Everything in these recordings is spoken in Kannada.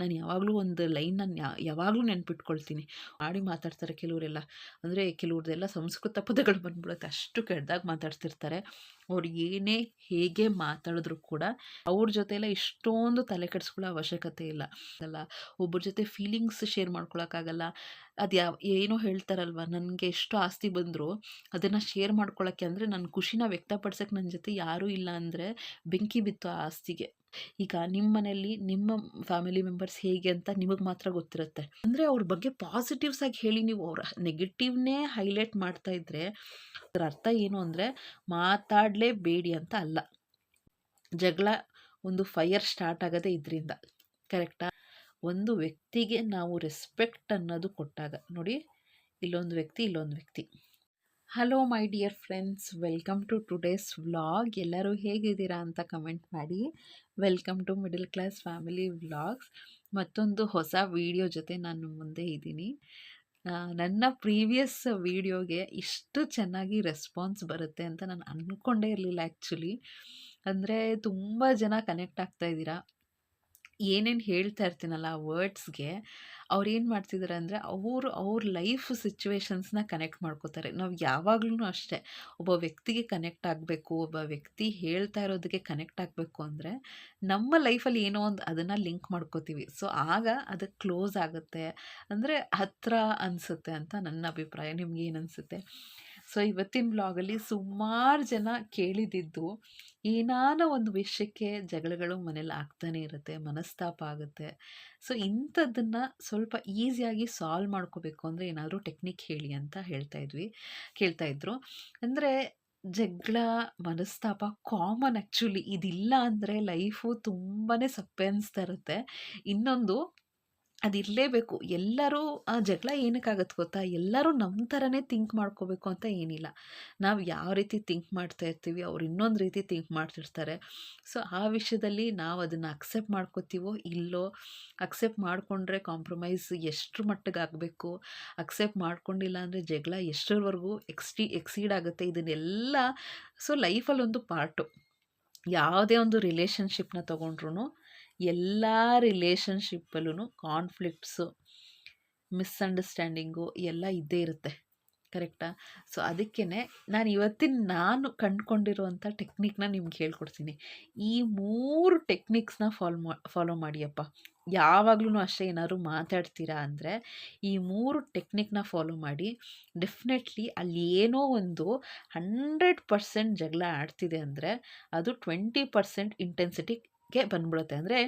ನಾನು ಯಾವಾಗಲೂ ಒಂದು ಲೈನ್ ನಾನು ಯಾವಾಗಲೂ ನೆನ್ಪಿಟ್ಕೊಳ್ತೀನಿ. ಆಡಿ ಮಾತಾಡ್ತಾರೆ ಕೆಲವರೆಲ್ಲ. ಅಂದರೆ ಕೆಲವ್ರದ್ದೆಲ್ಲ ಸಂಸ್ಕೃತ ಪದಗಳು ಬಂದ್ಬಿಡುತ್ತೆ. ಅಷ್ಟು ಕೆಡ್ದಾಗಿ ಮಾತಾಡ್ತಿರ್ತಾರೆ. ಅವ್ರು ಏನೇ ಹೇಗೆ ಮಾತಾಡಿದ್ರು ಕೂಡ ಅವ್ರ ಜೊತೆ ಎಲ್ಲ ಇಷ್ಟೊಂದು ತಲೆ ಕೆಡಿಸ್ಕೊಳ್ಳೋ ಅವಶ್ಯಕತೆ ಇಲ್ಲ. ಅಲ್ಲ ಒಬ್ಬರ ಜೊತೆ ಫೀಲಿಂಗ್ಸ್ ಶೇರ್ ಮಾಡ್ಕೊಳಕ್ಕಾಗಲ್ಲ. ಅದು ಯಾವ, ಏನೋ ಹೇಳ್ತಾರಲ್ವ, ನನಗೆ ಎಷ್ಟು ಆಸ್ತಿ ಬಂದರೂ ಅದನ್ನು ಶೇರ್ ಮಾಡ್ಕೊಳ್ಳೋಕ್ಕೆ ಅಂದರೆ ನನ್ನ ಖುಷಿನ ವ್ಯಕ್ತಪಡ್ಸೋಕ್ಕೆ ನನ್ನ ಜೊತೆ ಯಾರೂ ಇಲ್ಲ ಅಂದರೆ ಬೆಂಕಿ ಬಿತ್ತು ಆ ಆಸ್ತಿಗೆ. ಈಗ ನಿಮ್ಮ ಮನೆಯಲ್ಲಿ ನಿಮ್ಮ ಫ್ಯಾಮಿಲಿ ಮೆಂಬರ್ಸ್ ಹೇಗೆ ಅಂತ ನಿಮಗೆ ಮಾತ್ರ ಗೊತ್ತಿರುತ್ತೆ. ಅಂದರೆ ಅವ್ರ ಬಗ್ಗೆ ಪಾಸಿಟಿವ್ಸ್ ಆಗಿ ಹೇಳಿ ನೀವು ಅವ್ರ ನೆಗೆಟಿವ್ನೇ ಹೈಲೈಟ್ ಮಾಡ್ತಾ ಇದ್ರೆ ಅದರ ಅರ್ಥ ಏನು ಅಂದರೆ ಮಾತಾಡಲೇಬೇಡಿ ಅಂತ ಅಲ್ಲ. ಜಗಳ ಒಂದು ಫೈರ್ ಸ್ಟಾರ್ಟ್ ಆಗೋದೇ ಇದರಿಂದ, ಕರೆಕ್ಟಾ? ಒಂದು ವ್ಯಕ್ತಿಗೆ ನಾವು ರೆಸ್ಪೆಕ್ಟ್ ಅನ್ನೋದು ಕೊಟ್ಟಾಗ, ನೋಡಿ ಇಲ್ಲೊಂದು ವ್ಯಕ್ತಿ ಇಲ್ಲೊಂದು ವ್ಯಕ್ತಿ. Hello my dear friends welcome to today's vlog ಎಲ್ಲರೂ ಹೇಗಿದ್ದೀರಾ ಅಂತ ಕಮೆಂಟ್ ಮಾಡಿ. Welcome to middle class family vlogs ಮತ್ತೊಂದು ಹೊಸ ವೀಡಿಯೋ ಜೊತೆ ನಾನು ಮುಂದೆ ಇದ್ದೀನಿ. ನನ್ನ ಪ್ರೀವಿಯಸ್ ವೀಡಿಯೋಗೆ ಇಷ್ಟು ಚೆನ್ನಾಗಿ ರೆಸ್ಪಾನ್ಸ್ ಬರುತ್ತೆ ಅಂತ ನಾನು ಅಂದ್ಕೊಂಡೇ ಇರಲಿಲ್ಲ ಆ್ಯಕ್ಚುಲಿ ಅಂದರೆ ತುಂಬ ಜನ ಕನೆಕ್ಟ್ ಆಗ್ತಾ ಇದ್ದೀರಾ. ಏನೇನು ಹೇಳ್ತಾ ಇರ್ತೀನಲ್ಲ ಆ ವರ್ಡ್ಸ್ಗೆ ಅವ್ರು ಏನು ಮಾಡ್ತಿದ್ದಾರೆ ಅಂದರೆ, ಅವರು ಅವ್ರ ಲೈಫ್ ಸಿಚುವೇಶನ್ಸ್ನ ಕನೆಕ್ಟ್ ಮಾಡ್ಕೋತಾರೆ. ನಾವು ಯಾವಾಗ್ಲೂ ಅಷ್ಟೇ, ಒಬ್ಬ ವ್ಯಕ್ತಿಗೆ ಕನೆಕ್ಟ್ ಆಗಬೇಕು, ಒಬ್ಬ ವ್ಯಕ್ತಿ ಹೇಳ್ತಾ ಇರೋದಕ್ಕೆ ಕನೆಕ್ಟ್ ಆಗಬೇಕು ಅಂದರೆ, ನಮ್ಮ ಲೈಫಲ್ಲಿ ಏನೋ ಒಂದು ಅದನ್ನು ಲಿಂಕ್ ಮಾಡ್ಕೋತೀವಿ. ಸೊ, ಆಗ ಅದು ಕ್ಲೋಸ್ ಆಗುತ್ತೆ. ಅಂದರೆ ಹತ್ತಿರ ಅನಿಸುತ್ತೆ ಅಂತ ನನ್ನ ಅಭಿಪ್ರಾಯ, ನಿಮ್ಗೆ ಏನು ಅನಿಸುತ್ತೆ? ಸೊ, ಇವತ್ತಿನ ಬ್ಲಾಗಲ್ಲಿ ಸುಮಾರು ಜನ ಕೇಳಿದಿದ್ದು ಏನಾನ ಒಂದು ವಿಷಯಕ್ಕೆ ಜಗಳಗಳು ಮನೇಲಿ ಆಗ್ತಾನೆ ಇರುತ್ತೆ, ಮನಸ್ತಾಪ ಆಗುತ್ತೆ. ಸೊ, ಇಂಥದ್ದನ್ನು ಸ್ವಲ್ಪ ಈಸಿಯಾಗಿ ಸಾಲ್ವ್ ಮಾಡ್ಕೋಬೇಕು ಅಂದರೆ ಏನಾದರೂ ಟೆಕ್ನಿಕ್ ಹೇಳಿ ಅಂತ ಹೇಳ್ತಾ ಇದ್ವಿ, ಕೇಳ್ತಾ ಇದ್ರು. ಅಂದರೆ ಜಗಳ, ಮನಸ್ತಾಪ ಕಾಮನ್ ಆ್ಯಕ್ಚುಲಿ ಇದಿಲ್ಲ ಅಂದರೆ ಲೈಫು ತುಂಬಾ ಸಪ್ಪೆ ಅನಿಸ್ತಾ ಇರುತ್ತೆ. ಇನ್ನೊಂದು ಅದಿರಲೇಬೇಕು ಎಲ್ಲರೂ, ಆ ಜಗಳ ಏನಕ್ಕಾಗತ್ತೆ ಗೊತ್ತಾ? ಎಲ್ಲರೂ ನಮ್ಮ ಥರನೇ ಥಿಂಕ್ ಮಾಡ್ಕೋಬೇಕು ಅಂತ ಏನಿಲ್ಲ. ನಾವು ಯಾವ ರೀತಿ ಥಿಂಕ್ ಮಾಡ್ತಾ ಇರ್ತೀವಿ, ಅವ್ರು ಇನ್ನೊಂದು ರೀತಿ ಥಿಂಕ್ ಮಾಡ್ತಿರ್ತಾರೆ. ಸೊ ಆ ವಿಷಯದಲ್ಲಿ ನಾವು ಅದನ್ನು ಅಕ್ಸೆಪ್ಟ್ ಮಾಡ್ಕೋತೀವೋ ಇಲ್ಲೋ ಅಕ್ಸೆಪ್ಟ್ ಮಾಡಿಕೊಂಡ್ರೆ ಕಾಂಪ್ರಮೈಸ್ ಎಷ್ಟು ಮಟ್ಟಿಗೆ ಆಗಬೇಕು? ಅಕ್ಸೆಪ್ಟ್ ಮಾಡ್ಕೊಂಡಿಲ್ಲ ಅಂದರೆ ಜಗಳ ಎಷ್ಟರವರೆಗೂ ಎಕ್ಸ್ಟಿ ಎಕ್ಸೀಡ್ ಆಗುತ್ತೆ? ಇದನ್ನೆಲ್ಲ ಸೊ ಲೈಫಲ್ಲೊಂದು ಪಾರ್ಟು ಯಾವುದೇ ಒಂದು ರಿಲೇಷನ್ಶಿಪ್ನ ತೊಗೊಂಡ್ರು ಎಲ್ಲ ರಿಲೇಷನ್ಶಿಪ್ಪಲ್ಲೂ ಕಾನ್ಫ್ಲಿಕ್ಟ್ಸು, ಮಿಸ್ಅಂಡರ್ಸ್ಟ್ಯಾಂಡಿಂಗು ಎಲ್ಲ ಇದ್ದೇ ಇರುತ್ತೆ, ಕರೆಕ್ಟಾ? ಸೊ ಅದಕ್ಕೇ ನಾನು ಇವತ್ತಿನ ನಾನು ಕಂಡುಕೊಂಡಿರುವಂಥ ಟೆಕ್ನಿಕ್ನ ನಿಮ್ಗೆ ಹೇಳ್ಕೊಡ್ತೀನಿ. ಈ ಮೂರು ಟೆಕ್ನಿಕ್ಸ್ನ ಫಾಲೋ ಮಾ, ಫಾಲೋ ಮಾಡಿಯಪ್ಪ. ಯಾವಾಗ್ಲೂ ಅಷ್ಟೇ ಏನಾದ್ರು ಮಾತಾಡ್ತೀರಾ ಅಂದರೆ, ಈ ಮೂರು ಟೆಕ್ನಿಕ್ನ ಫಾಲೋ ಮಾಡಿ ಡೆಫಿನೆಟ್ಲಿ ಅಲ್ಲಿ ಏನೋ ಒಂದು ಹಂಡ್ರೆಡ್ ಪರ್ಸೆಂಟ್ ಜಗಳ ಆಡ್ತಿದೆ ಅಂದರೆ, ಅದು ಟ್ವೆಂಟಿ ಪರ್ಸೆಂಟ್ ಇಂಟೆನ್ಸಿಟಿಗೆ ಬಂದ್ಬಿಡುತ್ತೆ ಅಂದರೆ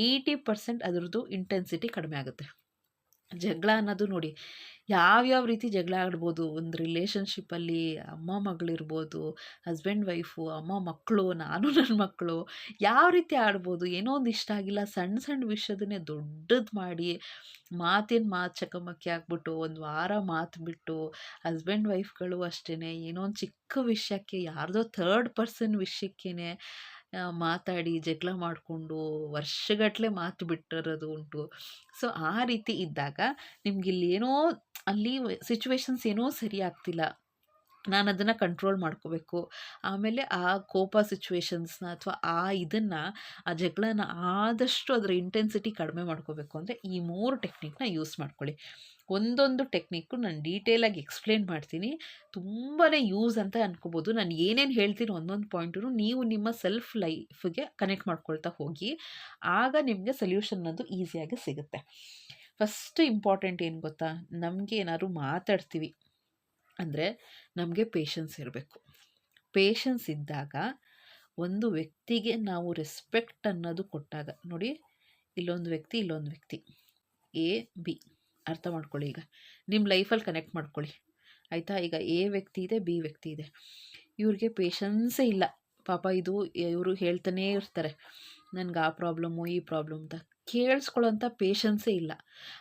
ಏಯ್ಟಿ ಪರ್ಸೆಂಟ್ ಅದರದ್ದು ಇಂಟೆನ್ಸಿಟಿ ಕಡಿಮೆ ಆಗುತ್ತೆ. ಜಗಳ ಅನ್ನೋದು ನೋಡಿ, ಯಾವ್ಯಾವ ರೀತಿ ಜಗಳ ಆಡ್ಬೋದು, ಒಂದು ರಿಲೇಷನ್ಶಿಪ್ಪಲ್ಲಿ ಅಮ್ಮ ಮಗಳಿರ್ಬೋದು ಹಸ್ಬೆಂಡ್ ವೈಫು ಅಮ್ಮ ಮಕ್ಕಳು ನಾನು ನನ್ನ ಮಕ್ಕಳು ಯಾವ ರೀತಿ ಆಡ್ಬೋದು, ಏನೋ ಒಂದು ಇಷ್ಟ ಆಗಿಲ್ಲ ಸಣ್ಣ ಸಣ್ಣ ವಿಷಯದನ್ನೇ ದೊಡ್ಡದು ಮಾಡಿ ಮಾತಿನ ಮಾತು ಚಕಮಕಿ ಆಗ್ಬಿಟ್ಟು, ಒಂದು ವಾರ ಮಾತು ಬಿಟ್ಟು ಹಸ್ಬೆಂಡ್ ವೈಫ್ಗಳು ಅಷ್ಟೇ ಏನೋ ಒಂದು ಚಿಕ್ಕ ವಿಷಯಕ್ಕೆ, ಯಾರ್ದೋ ಥರ್ಡ್ ಪರ್ಸನ್ ವಿಷಯಕ್ಕೇ ಮಾತಾಡಿ ಜಗಳ ಮಾಡಿಕೊಂಡು ವರ್ಷಗಟ್ಟಲೆ ಮಾತು ಬಿಟ್ಟಿರೋದು ಉಂಟು. ಸೊ ಆ ರೀತಿ ಇದ್ದಾಗ ನಿಮ್ಗಿಲ್ಲಿ ಏನೋ, ಅಲ್ಲಿ ಸಿಚುವೇಶನ್ಸ್ ಏನೋ ಸರಿ ಆಗ್ತಿಲ್ಲ. ನಾನು ಅದನ್ನು ಕಂಟ್ರೋಲ್ ಮಾಡ್ಕೋಬೇಕು. ಆಮೇಲೆ ಆ ಕೋಪ ಸಿಚುವೇಶನ್ಸ್ನ ಅಥವಾ ಆ ಇದನ್ನು, ಆ ಜಗಳನ ಆದಷ್ಟು ಅದರ ಇಂಟೆನ್ಸಿಟಿ ಕಡಿಮೆ ಮಾಡ್ಕೋಬೇಕು ಅಂದರೆ ಈ ಮೂರು ಟೆಕ್ನಿಕ್ನ ಯೂಸ್ ಮಾಡ್ಕೊಳ್ಳಿ. ಒಂದೊಂದು ಟೆಕ್ನಿಕ್ಕು ನಾನು ಡೀಟೇಲಾಗಿ ಎಕ್ಸ್ಪ್ಲೇನ್ ಮಾಡ್ತೀನಿ. ತುಂಬಾ ಯೂಸ್ ಅಂತ ಅನ್ಕೋಬೋದು. ನಾನು ಏನೇನು ಹೇಳ್ತೀನಿ ಒಂದೊಂದು ಪಾಯಿಂಟು ನೀವು ನಿಮ್ಮ ಸೆಲ್ಫ್ ಲೈಫ್ಗೆ ಕನೆಕ್ಟ್ ಮಾಡ್ಕೊಳ್ತಾ ಹೋಗಿ, ಆಗ ನಿಮಗೆ ಸೊಲ್ಯೂಷನ್ ಅನ್ನೋದು ಈಸಿಯಾಗಿ ಸಿಗುತ್ತೆ. ಫಸ್ಟ್ ಇಂಪಾರ್ಟೆಂಟ್ ಏನು ಗೊತ್ತಾ? ನಮಗೆ ಏನಾದರೂ ಮಾತಾಡ್ತೀವಿ. ಅಂದರೆ ನಮಗೆ ಪೇಷನ್ಸ್ ಇರಬೇಕು. ಪೇಷನ್ಸ್ ಇದ್ದಾಗ ಒಂದು ವ್ಯಕ್ತಿಗೆ ನಾವು ರೆಸ್ಪೆಕ್ಟ್ ಅನ್ನೋದು ಕೊಟ್ಟಾಗ, ನೋಡಿ ಇಲ್ಲೊಂದು ವ್ಯಕ್ತಿ ಇಲ್ಲೊಂದು ವ್ಯಕ್ತಿ. ಎ ಬಿ ಅರ್ಥ ಮಾಡ್ಕೊಳ್ಳಿ ಈಗ. ನಿಮ್ಮ ಲೈಫಲ್ಲಿ ಕನೆಕ್ಟ್ ಮಾಡ್ಕೊಳ್ಳಿ. ಆಯಿತಾ? ಈಗ ಎ ವ್ಯಕ್ತಿ ಇದೆ ಬಿ ವ್ಯಕ್ತಿ ಇದೆ. ಇವ್ರಿಗೆ ಪೇಷನ್ಸೇ ಇಲ್ಲ. ಪಾಪ ಇದು ಇವರು ಹೇಳ್ತಾನೇ ಇರ್ತಾರೆ. ನನಗೆ ಆ ಪ್ರಾಬ್ಲಮ್ಮು ಈ ಪ್ರಾಬ್ಲಮ್ ಅಂತ ಕೇಳಿಸ್ಕೊಳ್ಳೋಂಥ ಪೇಷನ್ಸೇ ಇಲ್ಲ.